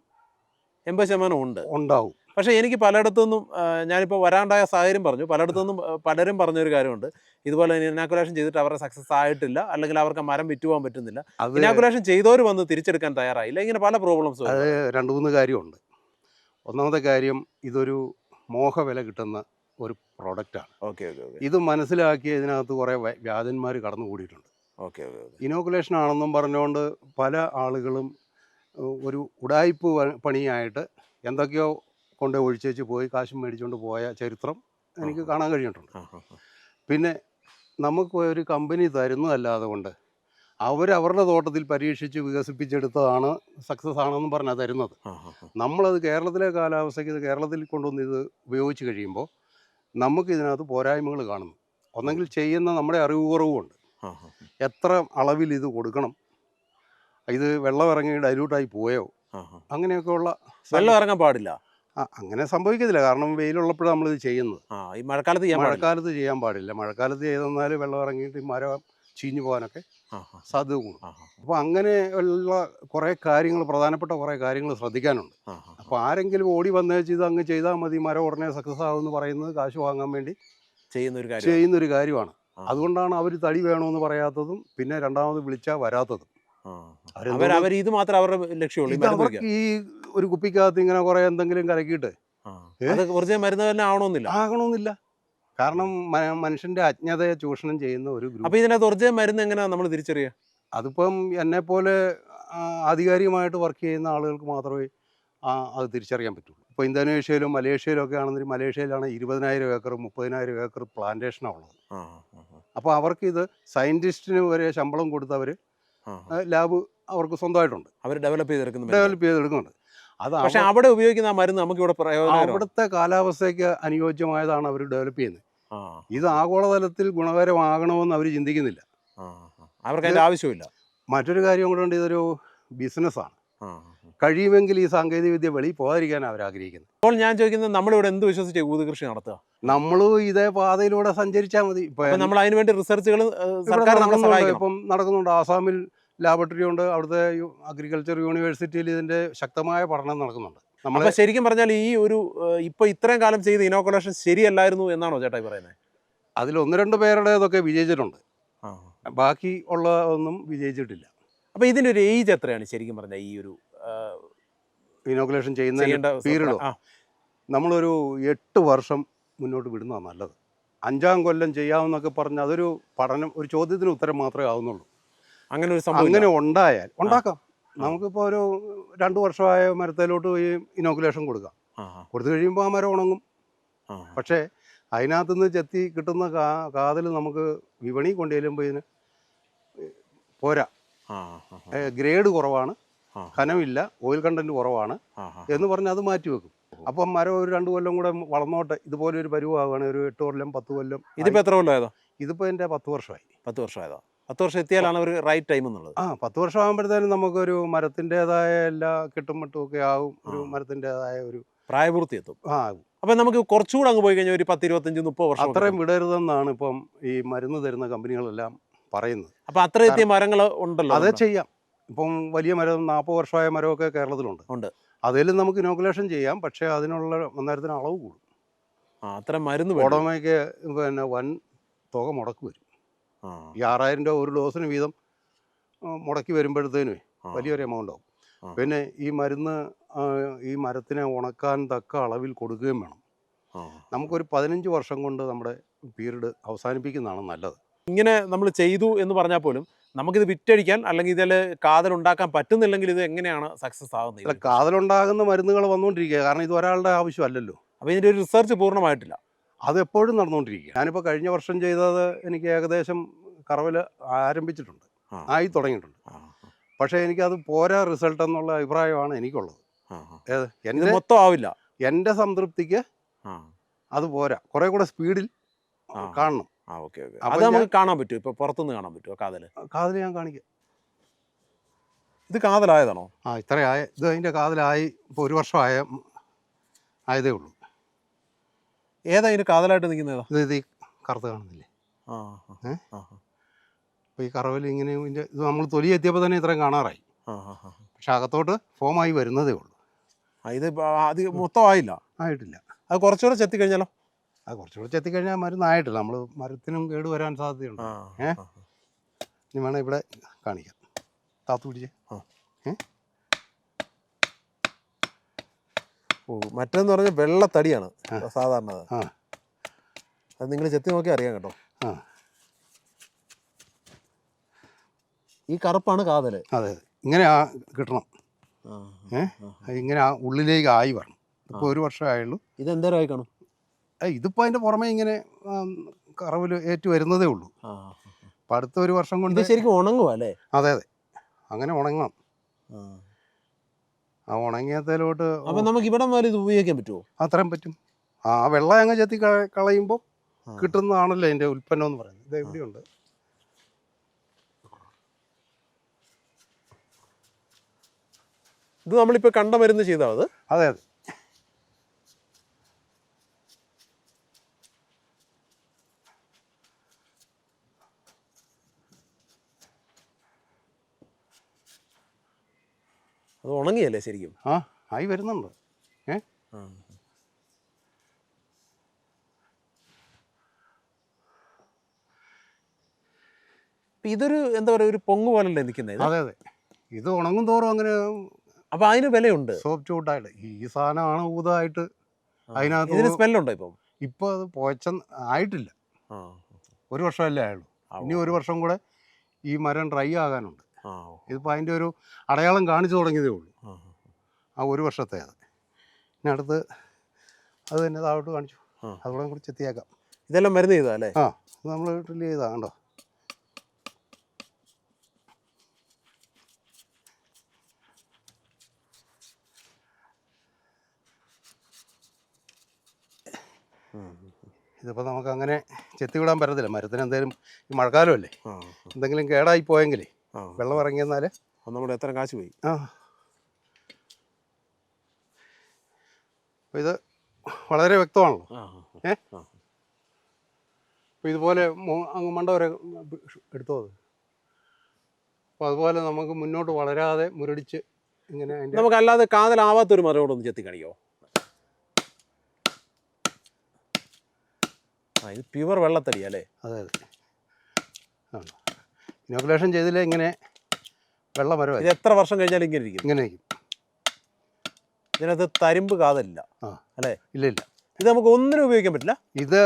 S1: എൺപത് ശതമാനം ഉണ്ട്.
S2: ഉണ്ടാവും.
S1: പക്ഷേ എനിക്ക് പലയിടത്തുനിന്നും ഞാനിപ്പോൾ വരാണ്ടായ സാഹചര്യം പറഞ്ഞു. പലയിടത്തുനിന്നും പലരും പറഞ്ഞൊരു കാര്യമുണ്ട്. ഇതുപോലെ ഇനാക്കുലേഷൻ ചെയ്തിട്ട് അവരുടെ സക്സസ് ആയിട്ടില്ല. അല്ലെങ്കിൽ അവർക്ക് മരം വിറ്റുപോകാൻ പറ്റുന്നില്ല. ഇനാക്കുലേഷൻ ചെയ്തവർ വന്ന് തിരിച്ചെടുക്കാൻ തയ്യാറായില്ല ഇങ്ങനെ പല പ്രോബ്ലംസ്
S2: അത് രണ്ട് മൂന്ന് കാര്യമുണ്ട്. ഒന്നാമത്തെ കാര്യം ഇതൊരു മോഹവില കിട്ടുന്ന ഒരു പ്രോഡക്റ്റാണ്
S1: ഓക്കെ ഓക്കെ
S2: ഇത് മനസ്സിലാക്കി ഇതിനകത്ത് കുറേ വ്യ- വ്യാജന്മാർ കടന്നു കൂടിയിട്ടുണ്ട്
S1: ഓക്കെ
S2: ഇനോക്കുലേഷൻ ആണെന്നും പറഞ്ഞുകൊണ്ട് പല ആളുകളും ഒരു ഉടായ്പ് പണിയായിട്ട് എന്തൊക്കെയോ കൊണ്ട് ഒഴിച്ചേച്ച് പോയി കാശും മേടിച്ചുകൊണ്ട് പോയ ചരിത്രം എനിക്ക് കാണാൻ കഴിഞ്ഞിട്ടുണ്ട്. പിന്നെ നമുക്ക് ഒരു കമ്പനി തരുന്നതല്ലാതെ കൊണ്ട് അവരവരുടെ തോട്ടത്തിൽ പരീക്ഷിച്ച് വികസിപ്പിച്ചെടുത്തതാണ് സക്സസ് ആണെന്ന് പറഞ്ഞാൽ തരുന്നത്. നമ്മളത് കേരളത്തിലെ കാലാവസ്ഥയ്ക്ക് ഇത് കേരളത്തിൽ കൊണ്ടുവന്ന് ഇത് ഉപയോഗിച്ച് കഴിയുമ്പോൾ നമുക്ക് ഇതിനകത്ത് പോരായ്മകൾ കാണുന്നു ഒന്നെങ്കിൽ ചെയ്യുന്ന നമ്മുടെ അറിവ് കുറവുമുണ്ട്. എത്ര അളവിൽ ഇത് കൊടുക്കണം ഇത് വെള്ളം ഇറങ്ങി ഡൈല്യൂട്ടായി പോയോ. അങ്ങനെയൊക്കെയുള്ള
S1: വെള്ളം ഇറങ്ങാൻ പാടില്ല
S2: അങ്ങനെ സംഭവിക്കത്തില്ല. കാരണം വെയിലുള്ളപ്പോഴാണ് നമ്മളിത് ചെയ്യുന്നത്.
S1: ആ ഈ മഴക്കാലത്ത് ചെയ്യാൻ പാടില്ല.
S2: മഴക്കാലത്ത് ചെയ്യാൻ പാടില്ല. മഴക്കാലത്ത് ചെയ്തെന്നാൽ വെള്ളം ഇറങ്ങിയിട്ട് ഈ മരം ചീഞ്ഞു പോകാനൊക്കെ
S1: ആ ആ.
S2: സാധ്യത കൂടും
S1: ആ ആ.
S2: അപ്പോൾ അങ്ങനെയുള്ള കുറേ കാര്യങ്ങൾ പ്രധാനപ്പെട്ട കുറേ കാര്യങ്ങൾ ശ്രദ്ധിക്കാനുണ്ട്.
S1: ആ ആ.
S2: അപ്പോൾ ആരെങ്കിലും ഓടി വന്നേച്ച് ഇത് അങ്ങ് ചെയ്താൽ മതി. മരം ഉടനെ സക്സസ് ആകുമെന്ന് പറയുന്നത് കാശ് വാങ്ങാൻ വേണ്ടി
S1: ചെയ്യുന്ന ഒരു കാര്യം
S2: ചെയ്യുന്ന ഒരു കാര്യമാണ്.
S1: ആ.
S2: അതുകൊണ്ടാണ് അവർ തടി വേണമെന്ന് പറയാത്തതും പിന്നെ രണ്ടാമത് വിളിച്ചാൽ വരാത്തതും.
S1: അവർ അവർ ഇത് മാത്രം അവരുടെ ലക്ഷ്യമുള്ളൂ ഈ
S2: ഒരു കുപ്പിക്കകത്ത് ഇങ്ങനെ കുറെ എന്തെങ്കിലും കലക്കിയിട്ട്.
S1: കുറച്ച് മരുന്ന് തന്നെ ആവണമെന്നില്ല
S2: ആകണമെന്നില്ല കാരണം മനുഷ്യന്റെ അജ്ഞതയെ ചൂഷണം ചെയ്യുന്ന ഒരു ഗ്രൂപ്പ്.
S1: അപ്പൊ ഇതിനകത്ത് ഒറിജിനൽ മരുന്ന് എങ്ങനെയാ നമ്മൾ തിരിച്ചറിയുക
S2: അതിപ്പം എന്നെ പോലെ ആധികാരികമായിട്ട് വർക്ക് ചെയ്യുന്ന ആളുകൾക്ക് മാത്രമേ അത് തിരിച്ചറിയാൻ പറ്റുള്ളൂ. ഇപ്പോൾ ഇന്തോനേഷ്യയിലും മലേഷ്യയിലും ഒക്കെ ആണെങ്കിൽ മലേഷ്യയിലാണ് ഇരുപതിനായിരം ഏക്കർ മുപ്പതിനായിരം ഏക്കർ പ്ലാന്റേഷനാണ് ഉള്ളത്.
S1: ആ, ആ, ആ,
S2: അപ്പോൾ അവർക്ക് ഇത് സയന്റിസ്റ്റിന് വരെ ശമ്പളം കൊടുത്തവർ
S1: ആ.
S2: ലാബ് അവർക്ക് സ്വന്തമായിട്ടുണ്ട്.
S1: അവർ ഡെവലപ്പ് ചെയ്തെടുക്കുന്നു
S2: ഡെവലപ്പ് ചെയ്തെടുക്കുന്നുണ്ട്. അത്
S1: പക്ഷെ അവിടെ ഉപയോഗിക്കുന്ന ആ മരുന്ന് നമുക്ക് ഇവിടെ
S2: അവിടുത്തെ കാലാവസ്ഥയ്ക്ക് അനുയോജ്യമായതാണ് അവർ ഡെവലപ്പ് ചെയ്യുന്നത്. ഇത് ആഗോളതലത്തിൽ ഗുണകരമാകണമെന്ന് അവർ ചിന്തിക്കുന്നില്ല.
S1: അവർക്ക് അതിന്റെ ആവശ്യമില്ല
S2: മറ്റൊരു കാര്യം കൂടെ ഉണ്ട് ഇതൊരു ബിസിനസ്സാണ്. കഴിയുമെങ്കിൽ ഈ സാങ്കേതിക വിദ്യ വെളിയിൽ പോകാതിരിക്കാൻ അവർ ആഗ്രഹിക്കുന്നത്
S1: അപ്പോൾ ഞാൻ ചോദിക്കുന്നത് നമ്മളിവിടെ എന്ത് വിശ്വസിച്ച് ഊത് കൃഷി നടത്തുക?
S2: നമ്മളും ഇതേ പാതയിലൂടെ സഞ്ചരിച്ചാൽ മതി.
S1: നമ്മൾ അതിന് വേണ്ടി റിസർച്ചുകൾ സർക്കാർ നമ്മളെ സഹായിക്കും
S2: ഇപ്പം നടക്കുന്നുണ്ട്. ആസാമിൽ ലാബറട്ടറി ഉണ്ട്. അവിടുത്തെ അഗ്രികൾച്ചർ യൂണിവേഴ്സിറ്റിയിൽ ഇതിന്റെ ശക്തമായ പഠനം നടക്കുന്നുണ്ട്.
S1: നമ്മൾ ശരിക്കും പറഞ്ഞാൽ ഈ ഒരു ഇപ്പോൾ ഇപ്പൊ ഇത്രയും കാലം ചെയ്ത ഇനോക്കുലേഷൻ ശരിയല്ലായിരുന്നു എന്നാണോ ചേട്ടായി പറയുന്നത്
S2: അതിൽ ഒന്ന് രണ്ട് പേരുടേതൊക്കെ വിജയിച്ചിട്ടുണ്ട്. ബാക്കി ഉള്ള ഒന്നും വിജയിച്ചിട്ടില്ല.
S1: അപ്പൊ ഇതിന്റെ ഒരു ഏജ് എത്രയാണ് ശരിക്കും പറഞ്ഞാൽ ഈ ഒരു
S2: ഇനോക്കുലേഷൻ ചെയ്യുന്ന പീരീഡോ നമ്മളൊരു എട്ട് വർഷം മുന്നോട്ട് വിടുന്നതാണ് നല്ലത്. അഞ്ചാം കൊല്ലം ചെയ്യാമെന്നൊക്കെ പറഞ്ഞ് അതൊരു പഠനം ഒരു ചോദ്യത്തിന് ഉത്തരം മാത്രമേ ആവുന്നുള്ളൂ.
S1: അങ്ങനെ ഒരു സംഭവം
S2: അങ്ങനെ. ഉണ്ടായാൽ ഉണ്ടാക്കാം. നമുക്കിപ്പോൾ ഒരു രണ്ട് വർഷമായ മരത്തിലോട്ട് ഈ ഇനോക്കുലേഷൻ കൊടുക്കാം. കൊടുത്തു കഴിയുമ്പോൾ ആ മരം ഉണങ്ങും.
S1: പക്ഷേ
S2: പക്ഷേ അതിനകത്തുനിന്ന് ചെത്തി കിട്ടുന്ന കാ കാതിൽ നമുക്ക് വിപണി കൊണ്ടുചെല്ലുമ്പോൾ ഇതിന് പോരാ. ഗ്രേഡ് കുറവാണ്. ഖനമില്ല ഓയിൽ കണ്ടന്റ് കുറവാണ്. എന്ന് പറഞ്ഞ് അത് മാറ്റി വെക്കും. അപ്പം മരം ഒരു രണ്ട് കൊല്ലം കൂടെ വളർന്നോട്ടെ ഇതുപോലെ ഒരു പരുവാകുകയാണ് ഒരു എട്ട് കൊല്ലം പത്ത് കൊല്ലം.
S1: ഇതിപ്പോ എത്ര കൊല്ലമായതോ?
S2: ഇതിപ്പോൾ എന്റെ പത്ത് വർഷമായി.
S1: പത്ത് വർഷമായതോ. പത്ത് വർഷം എത്തിയാലാണ് ഒരു റൈറ്റ് ടൈം എന്നുള്ളത്.
S2: ആ പത്ത് വർഷം ആകുമ്പോഴത്തേനും നമുക്കൊരു മരത്തിന്റെതായ എല്ലാ കെട്ടുമട്ടും ഒക്കെ ആവും ഒരു. മരത്തിന്റെതായ ഒരു
S1: പ്രായപൂർത്തി എത്തും.
S2: ആ
S1: അപ്പം നമുക്ക് കുറച്ചുകൂടെ അങ്ങ് പോയി കഴിഞ്ഞാൽ ഒരു പത്ത് ഇരുപത്തഞ്ച് മുപ്പത് വർഷം
S2: അത്രയും വിടരുതെന്നാണ് ഇപ്പം ഈ മരുന്ന് തരുന്ന കമ്പനികളെല്ലാം പറയുന്നത്.
S1: അപ്പം അത്ര എത്തിയ മരങ്ങൾ ഉണ്ടല്ലോ
S2: അതേ ചെയ്യാം. ഇപ്പം വലിയ മരം നാൽപ്പത് വർഷമായ മരമൊക്കെ കേരളത്തിലുണ്ട്.
S1: ഉണ്ട്.
S2: അതിലും നമുക്ക് ഇനോക്കുലേഷൻ ചെയ്യാം പക്ഷേ അതിനുള്ള അന്നേരത്തിന് അളവ് കൂടും.
S1: അത്ര മരുന്ന്.
S2: ഉടമയ്ക്ക് പിന്നെ വൻ തുക മുടക്ക് വരും. ഈ ആറായിരം രൂപ ഒരു ഡോസിന് വീതം മുടക്കി വരുമ്പോഴത്തേനും വലിയൊരു എമൗണ്ട് ആവും. പിന്നെ ഈ മരുന്ന് ഈ മരത്തിനെ ഉണക്കാൻ തക്ക അളവിൽ കൊടുക്കുകയും വേണം. നമുക്കൊരു പതിനഞ്ച് വർഷം കൊണ്ട് നമ്മുടെ പീരീഡ് അവസാനിപ്പിക്കുന്നതാണ് നല്ലത്.
S1: ഇങ്ങനെ നമ്മൾ ചെയ്തു എന്ന് പറഞ്ഞാൽ പോലും നമുക്കിത് വിറ്റഴിക്കാൻ അല്ലെങ്കിൽ ഇതിൽ കാതൽ ഉണ്ടാക്കാൻ പറ്റുന്നില്ലെങ്കിൽ ഇത് എങ്ങനെയാണ് സക്സസ്
S2: അല്ല
S1: ആകുന്നത്
S2: കാതലുണ്ടാകുന്ന മരുന്നുകൾ വന്നുകൊണ്ടിരിക്കുക. കാരണം ഇത് ഒരാളുടെ ആവശ്യമല്ലല്ലോ.
S1: അപ്പോൾ ഇതിന്റെ ഒരു റിസർച്ച് പൂർണമായിട്ടില്ല.
S2: അത് എപ്പോഴും നടന്നുകൊണ്ടിരിക്കുക. ഞാനിപ്പോൾ കഴിഞ്ഞ വർഷം ചെയ്തത് എനിക്ക് ഏകദേശം കറവിൽ ആരംഭിച്ചിട്ടുണ്ട്. ആയി തുടങ്ങിയിട്ടുണ്ട്. പക്ഷേ എനിക്കത് പോരാ റിസൾട്ട് എന്നുള്ള അഭിപ്രായമാണ് എനിക്കുള്ളത്. ഏത്? എന്റെ
S1: മൊത്തം ആവില്ല.
S2: എന്റെ സംതൃപ്തിക്ക് അത് പോരാ. കുറേ കൂടെ സ്പീഡിൽ കാണണം.
S1: ആ ഓക്കെ ഓക്കെ. അത് നമുക്ക് കാണാൻ പറ്റുമോ? ഇപ്പോൾ പുറത്തുനിന്ന് കാണാൻ പറ്റുമോ കാതൽ
S2: കാതിൽ ഞാൻ കാണിക്കാം.
S1: ഇത് കാതലായതാണോ?
S2: ആ ഇത്രയായ. ഇത് അതിന്റെ കാതലായി. ഇപ്പോൾ ഒരു വർഷമായ ആയതേ ഉള്ളൂ.
S1: ഏതാ ഇതിന് കാതലായിട്ട് നിൽക്കുന്നതാ?
S2: ഇത് ഇത് ഈ കറുത്ത് കാണുന്നില്ലേ?
S1: ആ ആ,
S2: ഏ?
S1: ആ,
S2: അപ്പോൾ ഈ കറവൽ ഇങ്ങനെ ഇതിന്റെ ഇത് നമ്മൾ തൊലി എത്തിയപ്പോൾ തന്നെ ഇത്രയും കാണാറായി.
S1: ആ, ആ, ആ.
S2: പക്ഷെ അകത്തോട്ട് ഫോമായി വരുന്നതേ ഉള്ളൂ.
S1: ആ, ഇത് ഇപ്പൊ മൊത്തം ആയില്ല?
S2: ആയിട്ടില്ല.
S1: അത് കുറച്ചുകൂടെ ചെത്തി കഴിഞ്ഞാലോ?
S2: അത് കുറച്ചുകൂടെ ചെത്തിക്കഴിഞ്ഞാൽ മരുന്നായിട്ടില്ല നമ്മൾ മരത്തിനും കേട് വരാൻ സാധ്യതയുണ്ട്.
S1: ഏഹ്
S2: ഇനി വേണം ഇവിടെ കാണിക്കാം. താത്തു പിടിച്ച്.
S1: ഓ മറ്റേന്ന് പറഞ്ഞാൽ വെള്ളത്തടിയാണ്.
S2: തടിയാണ്
S1: സാധാരണ അത്. നിങ്ങൾ ചെത്തി നോക്കി അറിയാം കേട്ടോ.
S2: ആ.
S1: ഈ കറുപ്പാണ് കാതൽ
S2: അതെ ഇങ്ങനെ ആ കിട്ടണം. ഏഹ്. ഇങ്ങനെ ആ ഉള്ളിലേക്ക് ആയി വരണം. ഇപ്പോൾ ഒരു വർഷമേ ആയുള്ളൂ
S1: ഇത് എന്തേരം ആയി കാണും?
S2: ഇതിപ്പോൾ അതിന്റെ പുറമെ ഇങ്ങനെ കറവിൽ ഏറ്റു വരുന്നതേ ഉള്ളൂ. അപ്പൊ അടുത്ത ഒരു വർഷം കൊണ്ട്
S1: ശരിക്കും ഉണങ്ങുക അല്ലേ?
S2: അതെ അതെ. അങ്ങനെ ഉണങ്ങാം
S1: ആ.
S2: ഉണങ്ങിയതിലോട്ട്
S1: അപ്പൊ നമുക്ക് ഇവിടെ ഇത് ഉപയോഗിക്കാൻ പറ്റുമോ
S2: അത്രയും പറ്റും. ആ വെള്ളം അങ്ങ് ചെത്തി കളയുമ്പോ കളയുമ്പോൾ. കിട്ടുന്നതാണല്ലോ അതിന്റെ ഉൽപ്പന്നം എന്ന് പറയുന്നത്. ഇത് എവിടെയുണ്ട്
S1: ഇത് നമ്മളിപ്പോ കണ്ട മരുന്ന് ചെയ്താൽ അത്?
S2: അതെ അതെ
S1: അത് ഉണങ്ങിയല്ലേ ശരിക്കും?
S2: ആ ആയി വരുന്നുണ്ട്. ഏ.
S1: ഇപ്പൊ ഇതൊരു എന്താ പറയുക ഒരു പൊങ്ങ് പോലല്ലേ നിൽക്കുന്നത്
S2: അതെ അതെ. ഇത് ഉണങ്ങും തോറും അങ്ങനെ
S1: അപ്പൊ അതിന് വിലയുണ്ട്.
S2: സോഫ്റ്റ് ചൂട്ടായിട്ട് ഈ സാധനമാണ് ഊതായിട്ട്. അതിനകത്ത്
S1: ഇതിന് സ്മെല്ലുണ്ടോ ഇപ്പം?
S2: ഇപ്പോൾ അത് പോയച്ച ആയിട്ടില്ല. ഒരു വർഷമല്ലേ ആയുള്ളൂ. ഇനി ഒരു വർഷം കൂടെ ഈ മരം ഡ്രൈ ആകാനുണ്ട്. ഇതിപ്പോൾ അതിന്റെ ഒരു അടയാളം കാണിച്ചു തുടങ്ങിയതേ ഉള്ളൂ.
S1: ആ,
S2: ഒരു വർഷത്തെ അത്. ഇനി അടുത്ത് അത് തന്നെ താഴോട്ട് കാണിച്ചു. അതുകൂടെ കൂടി ചെത്തിയേക്കാം.
S1: ഇതെല്ലാം മരുന്ന് ചെയ്താ അല്ലേ?
S2: ആ നമ്മൾ ഡ്രില്ല് ചെയ്താ കണ്ടോ? ഇതിപ്പോൾ നമുക്ക് അങ്ങനെ ചെത്തി ചെത്തിവിടാൻ പറ്റത്തില്ല. മരത്തിന് എന്തെങ്കിലും ഈ മഴക്കാലമല്ലേ എന്തെങ്കിലും കേടായി പോയെങ്കിലേ. വെള്ളം ഇറങ്ങിയെന്നാൽ
S1: നമ്മുടെ എത്ര കാശ് പോയി?
S2: ആ. ഇത് വളരെ വ്യക്തമാണല്ലോ. ഏ? അപ്പോൾ ഇതുപോലെ അങ്ങ് മണ്ട വരെ എടുത്തോ അത് അപ്പോൾ അതുപോലെ നമുക്ക് മുന്നോട്ട് വളരാതെ മുരടിച്ച് ഇങ്ങനെ
S1: നമുക്ക് അല്ലാതെ കാതലാവാത്തൊരു മരം ഒന്ന് ചെത്തി കാണിക്കോ ആ ഇത് പ്യുവർ വെള്ളത്തടി അല്ലേ?
S2: അതെ അതെ. ആണ്. ഇനോക്കുലേഷൻ ചെയ്തില്ലേ ഇങ്ങനെ വെള്ളം വരവ്
S1: ഇത് എത്ര വർഷം കഴിഞ്ഞാലും ഇങ്ങനെ ഇരിക്കും.
S2: ഇങ്ങനെ ഇരിക്കും.
S1: ഇതിനകത്ത് തരിമ്പ് കാതല്ല
S2: ആ.
S1: അല്ലേ?
S2: ഇല്ല ഇല്ല.
S1: ഇത് നമുക്ക് ഒന്നിനും ഉപയോഗിക്കാൻ പറ്റില്ല.
S2: ഇത്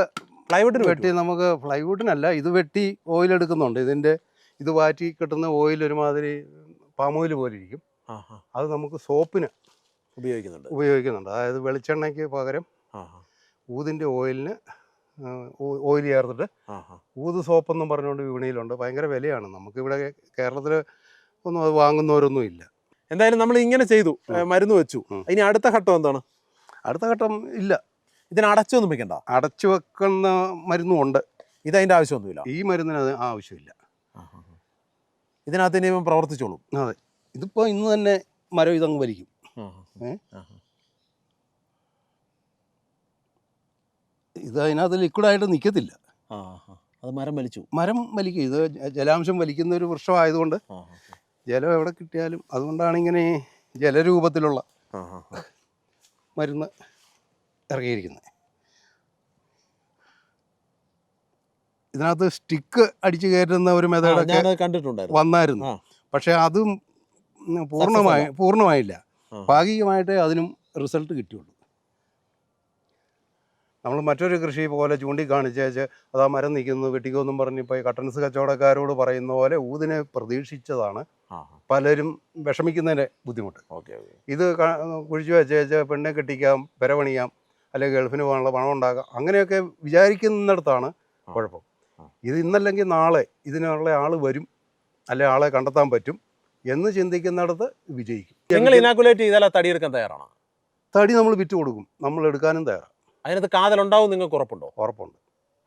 S1: പ്ലൈവുഡിന്
S2: വെട്ടി നമുക്ക് പ്ലൈവുഡിനല്ല ഇത് വെട്ടി ഓയിൽ എടുക്കുന്നുണ്ട്. ഇതിന്റെ ഇത് വാറ്റി കിട്ടുന്ന ഓയിൽ ഒരുമാതിരി പാം ഓയിൽ പോലെ ഇരിക്കും അത് നമുക്ക് സോപ്പിന്
S1: ഉപയോഗിക്കുന്നുണ്ട്.
S2: ഉപയോഗിക്കുന്നുണ്ട്. അതായത് വെളിച്ചെണ്ണയ്ക്ക് പകരം ഊതിന്റെ ഓയിലിന് ഓയിൽ ചേർത്തിട്ട് ഊത് സോപ്പ് എന്നും പറഞ്ഞുകൊണ്ട് വിപണിയിലുണ്ട്. ഭയങ്കര വിലയാണ്. നമുക്കിവിടെ കേരളത്തിൽ ഒന്നും അത് വാങ്ങുന്നവരൊന്നും ഇല്ല
S1: എന്തായാലും നമ്മൾ ഇങ്ങനെ ചെയ്തു. മരുന്ന് വെച്ചു. ഇനി അടുത്ത ഘട്ടം എന്താണ്?
S2: അടുത്ത ഘട്ടം ഇല്ല.
S1: ഇതിന് അടച്ചൊന്നും വെക്കണ്ട?
S2: അടച്ചു വെക്കുന്ന മരുന്നും ഉണ്ട്.
S1: ഇതതിന്റെ ആവശ്യമൊന്നുമില്ല?
S2: ഈ മരുന്നിന് അത് ആവശ്യമില്ല.
S1: ഇതിനകത്ത് ഇനി പ്രവർത്തിച്ചോളും.
S2: അതെ. ഇതിപ്പോൾ ഇന്ന് തന്നെ മരം ഇതങ്ങ് വലിക്കും. ഏ? ഇത് അതിനകത്ത് ലിക്വിഡായിട്ട് നിൽക്കത്തില്ല
S1: ആ. അത് മരം വലിച്ചു.
S2: മരം വലിക്കും. ഇത് ജലാംശം വലിക്കുന്ന ഒരു വൃക്ഷമായതുകൊണ്ട് ജലം എവിടെ കിട്ടിയാലും അതുകൊണ്ടാണ് ഇങ്ങനെ ജലരൂപത്തിലുള്ള. മരുന്ന് ഇറങ്ങിയിരിക്കുന്നത്. ഇതിനകത്ത് സ്റ്റിക്ക് അടിച്ചു കയറ്റുന്ന ഒരു
S1: മെത്തേഡ്
S2: മെത്തേഡൊക്കെ വന്നായിരുന്നു. പക്ഷേ അതും പൂർണമായി
S1: പൂർണമായില്ല.
S2: ഭാഗികമായിട്ടേ അതിനും റിസൾട്ട് കിട്ടിയുള്ളൂ. നമ്മൾ മറ്റൊരു കൃഷി പോലെ ചൂണ്ടിക്കാണിച്ചേച്ച് അത് ആ മരം നിൽക്കുന്നു വെട്ടിക്കോന്നും പറഞ്ഞ് ഇപ്പോൾ കട്ടൻസ് കച്ചവടക്കാരോട് പറയുന്ന പോലെ ഊതിനെ പ്രതീക്ഷിച്ചതാണ്. പലരും വിഷമിക്കുന്നതിന്റെ ബുദ്ധിമുട്ട്. ഇത് കുഴിച്ചു വെച്ചേച്ച് പെണ്ണെ കെട്ടിക്കാം പെരവണിയാം അല്ലെങ്കിൽ ഗൾഫിന് പോകാനുള്ള പണം ഉണ്ടാക്കാം അങ്ങനെയൊക്കെ വിചാരിക്കുന്നിടത്താണ് കുഴപ്പം. ഇത് ഇന്നല്ലെങ്കിൽ നാളെ ഇതിനുള്ള ആൾ വരും അല്ലെ ആളെ കണ്ടെത്താൻ പറ്റും എന്ന് ചിന്തിക്കുന്നിടത്ത് വിജയിക്കും.
S1: നിങ്ങൾ ഇനാക്കുലേറ്റ് ചെയ്താൽ തടിയെടുക്കാൻ തയ്യാറാണോ?
S2: തടി നമ്മൾ വിറ്റ് കൊടുക്കും നമ്മൾ എടുക്കാനും തയ്യാറാണ്.
S1: അതിനകത്ത് കാതലുണ്ടാവും നിങ്ങൾക്ക് ഉറപ്പുണ്ടോ?
S2: ഉറപ്പുണ്ട്.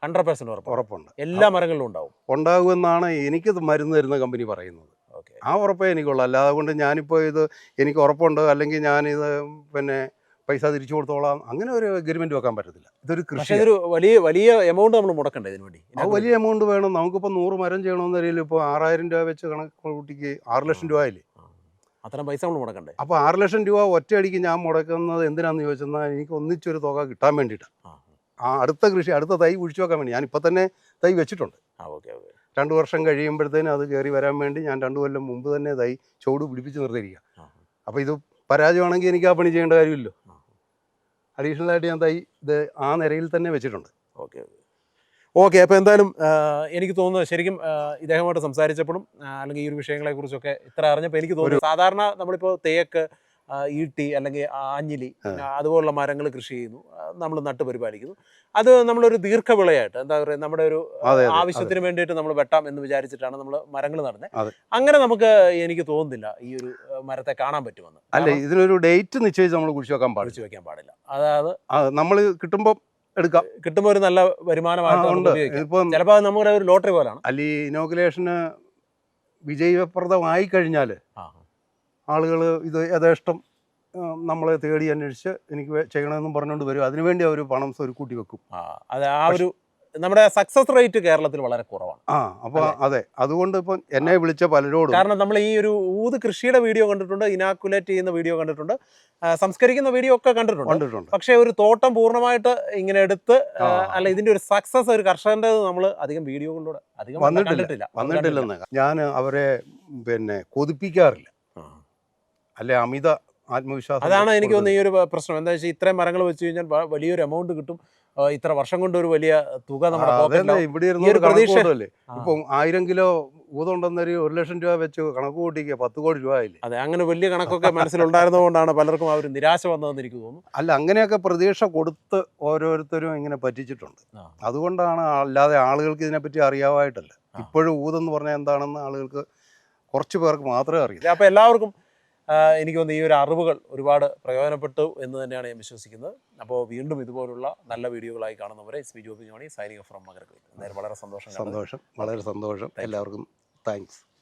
S1: ഹൺഡ്രഡ് പെർസെന്റ് ഉറപ്പ്
S2: ഉറപ്പുണ്ട്.
S1: എല്ലാ മരങ്ങളിലും ഉണ്ടാവും.
S2: ഉണ്ടാകുമെന്നാണ് എനിക്ക് മരുന്ന് തരുന്ന കമ്പനി പറയുന്നത്.
S1: ഓക്കെ.
S2: ആ ഉറപ്പേ എനിക്കുള്ളൂ. അല്ലാതെ കൊണ്ട് ഞാനിപ്പോൾ ഇത് എനിക്ക് ഉറപ്പുണ്ട്. അല്ലെങ്കിൽ ഞാനിത് പിന്നെ പൈസ തിരിച്ചു കൊടുത്തോളാം. അങ്ങനെ ഒരു എഗ്രിമെന്റ് വെക്കാൻ പറ്റത്തില്ല. ഇതൊരു കൃഷി
S1: ഒരു വലിയ വലിയ എമൗണ്ട് നമ്മൾ മുടക്കണ്ടേ ഇതിന് വേണ്ടി?
S2: ആ വലിയ എമൗണ്ട് വേണം. നമുക്കിപ്പോൾ നൂറ് മരം ചെയ്യണമെന്ന് അറിയില്ല ഇപ്പോൾ ആറായിരം രൂപ വെച്ച് കണക്ക് കൂട്ടിക്ക് ആറ് ലക്ഷം രൂപ ആയില്ലേ.
S1: അത്രയും പൈസ നമ്മൾ മുടക്കണ്ടേ?
S2: അപ്പോൾ ആറ് ലക്ഷം രൂപ ഒറ്റയടിക്ക് ഞാൻ മുടക്കുന്നത് എന്തിനാന്ന് ചോദിച്ചെന്നാൽ എനിക്ക് ഒന്നിച്ചൊരു തുക കിട്ടാൻ വേണ്ടിയിട്ടാണ്
S1: ആ
S2: അടുത്ത കൃഷി അടുത്ത തൈ കുഴിച്ചു വെക്കാൻ വേണ്ടി. ഞാൻ ഇപ്പൊ തന്നെ തൈ വെച്ചിട്ടുണ്ട്.
S1: ആ ഓക്കെ ഓക്കെ.
S2: രണ്ട് വർഷം കഴിയുമ്പോഴത്തേനും അത് കയറി വരാൻ വേണ്ടി ഞാൻ രണ്ട് കൊല്ലം മുമ്പ് തന്നെ തൈ ചുവട് പിടിപ്പിച്ച് നിർത്തിയിരിക്കുക
S1: അപ്പൊ
S2: അപ്പോൾ ഇത് പരാജയമാണെങ്കിൽ എനിക്ക് ആ പണി ചെയ്യേണ്ട കാര്യമില്ലല്ലോ. ആയിട്ട് ഞാൻ തൈ ഇത് ആ നിരയിൽ തന്നെ വെച്ചിട്ടുണ്ട്.
S1: Okay okay. അപ്പോൾ എന്തായാലും എനിക്ക് തോന്നുന്നത് ശരിക്കും ഇദ്ദേഹമായിട്ട് സംസാരിച്ചപ്പോഴും അല്ലെങ്കിൽ ഈ ഒരു വിഷയങ്ങളെക്കുറിച്ചൊക്കെ ഇത്ര അറിഞ്ഞപ്പോൾ എനിക്ക് തോന്നുന്നു സാധാരണ നമ്മളിപ്പോൾ തേക്ക് ഈട്ടി അല്ലെങ്കിൽ ആഞ്ഞിലി അതുപോലുള്ള മരങ്ങൾ കൃഷി ചെയ്യുന്നു നമ്മൾ നട്ട് പരിപാലിക്കുന്നു. അത് നമ്മളൊരു ദീർഘവിളയായിട്ട് എന്താ പറയുക നമ്മുടെ ഒരു ആവശ്യത്തിന് വേണ്ടിയിട്ട് നമ്മൾ വെട്ടാം എന്ന് വിചാരിച്ചിട്ടാണ് നമ്മൾ മരങ്ങൾ നടന്നത്. അങ്ങനെ നമുക്ക് എനിക്ക് തോന്നുന്നില്ല ഈ ഒരു മരത്തെ കാണാൻ പറ്റുമെന്ന്.
S2: അല്ല ഇതിനൊരു ഡേറ്റ് നിശ്ചയിച്ച് നമ്മൾ കുഴിച്ചു വെക്കാൻ പാടില്ല.
S1: ഒഴിച്ചു വെക്കാൻ പാടില്ല. അതായത്
S2: നമ്മൾ കിട്ടുമ്പോൾ എടുക്കാം.
S1: കിട്ടുമ്പോൾ ഒരു നല്ല വരുമാനമായിട്ട്
S2: ആ,
S1: നമുക്ക്
S2: ഉണ്ട്.
S1: ഉപയോഗിക്കാം.
S2: ഇപ്പം
S1: ചിലപ്പോൾ നമ്മുടെ ഒരു ലോട്ടറി പോലാണ്.
S2: അല്ല ഈ ഇനോക്കുലേഷന് വിജയപ്രദമായി കഴിഞ്ഞാൽ ആളുകൾ ഇത് യഥേഷ്ടം നമ്മളെ തേടി അന്വേഷിച്ച് എനിക്ക് ചെയ്യണമെന്നും പറഞ്ഞുകൊണ്ട് വരും. അതിനുവേണ്ടി അവർ പണം സ്വരുക്കൂട്ടി വെക്കും.
S1: ആ അത് ആ ഒരു നമ്മുടെ സക്സസ് റേറ്റ് കേരളത്തിൽ വളരെ കുറവാണ്.
S2: ആ അപ്പോൾ അതെ. അതുകൊണ്ട് ഇപ്പം എന്നെ വിളിച്ച പലരോടും
S1: കാരണം നമ്മൾ ഈ ഒരു ഊത് കൃഷിയുടെ വീഡിയോ കണ്ടിട്ടുണ്ട് ഇനാക്കുലേറ്റ് ചെയ്യുന്ന വീഡിയോ കണ്ടിട്ടുണ്ട് ആ, സംസ്കരിക്കുന്ന വീഡിയോ ഒക്കെ കണ്ടിട്ടുണ്ട്.
S2: കണ്ടിട്ടുണ്ട്.
S1: പക്ഷേ ഒരു തോട്ടം പൂർണമായിട്ട് ഇങ്ങനെ എടുത്ത് ആ. അല്ല ഇതിന്റെ ഒരു സക്സസ് ഒരു കർഷകന്റെ നമ്മൾ അധികം വീഡിയോകളിലൂടെ അധികം
S2: വന്നിട്ടില്ല.
S1: കണ്ടിട്ടില്ല
S2: വന്നിട്ടില്ലെന്ന്. ഞാൻ അവരെ പിന്നെ കൊതിപ്പിക്കാറില്ല.
S1: ആ.
S2: അല്ലെ അമിത ആത്മവിശ്വാസം
S1: അതാണ് എനിക്ക്. തോന്നുന്നത് ഈ ഒരു പ്രശ്നം. എന്താ വെച്ചാൽ ഇത്രയും മരങ്ങൾ വെച്ച് കഴിഞ്ഞാൽ വ- വലിയൊരു എമൗണ്ട് കിട്ടും. ഇത്ര വർഷം കൊണ്ട് ഒരു വലിയ തുക നമ്മുടെ
S2: ഇവിടെ ഇരുന്ന് ഇപ്പം ആയിരം കിലോ ഊതുണ്ടെന്നൊരു ഒരു ലക്ഷം രൂപ വെച്ച് കണക്ക് കൂട്ടിക്കുക പത്ത് കോടി രൂപ ആയില്ലേ?
S1: അതെ അങ്ങനെ വലിയ കണക്കൊക്കെ മനസ്സിലുണ്ടായിരുന്നതുകൊണ്ടാണ് പലർക്കും ആ ഒരു നിരാശ വന്നതെന്ന് എനിക്ക് തോന്നുന്നു.
S2: അല്ല അങ്ങനെയൊക്കെ പ്രതീക്ഷ കൊടുത്ത് ഓരോരുത്തരും ഇങ്ങനെ പറ്റിച്ചിട്ടുണ്ട്. അതുകൊണ്ടാണ് അല്ലാതെ ആളുകൾക്ക് ഇതിനെപ്പറ്റി അറിയാവായിട്ടല്ല. ഇപ്പോഴും ഊതെന്ന് പറഞ്ഞാൽ എന്താണെന്ന് ആളുകൾക്ക് കുറച്ച് പേർക്ക് മാത്രമേ അറിയൂ
S1: അപ്പോൾ എല്ലാവർക്കും എനിക്ക് തോന്നുന്നു ഈ ഒരു അറിവുകൾ ഒരുപാട് പ്രയോജനപ്പെട്ടു എന്ന് തന്നെയാണ് ഞാൻ വിശ്വസിക്കുന്നത്. അപ്പോൾ വീണ്ടും ഇതുപോലുള്ള നല്ല വീഡിയോകളായി കാണുന്നവരെ S P Joby Johny Sainika from Makarakuzhi നേരെ വളരെ സന്തോഷം
S2: സന്തോഷം. വളരെ സന്തോഷം. എല്ലാവർക്കും താങ്ക്സ്.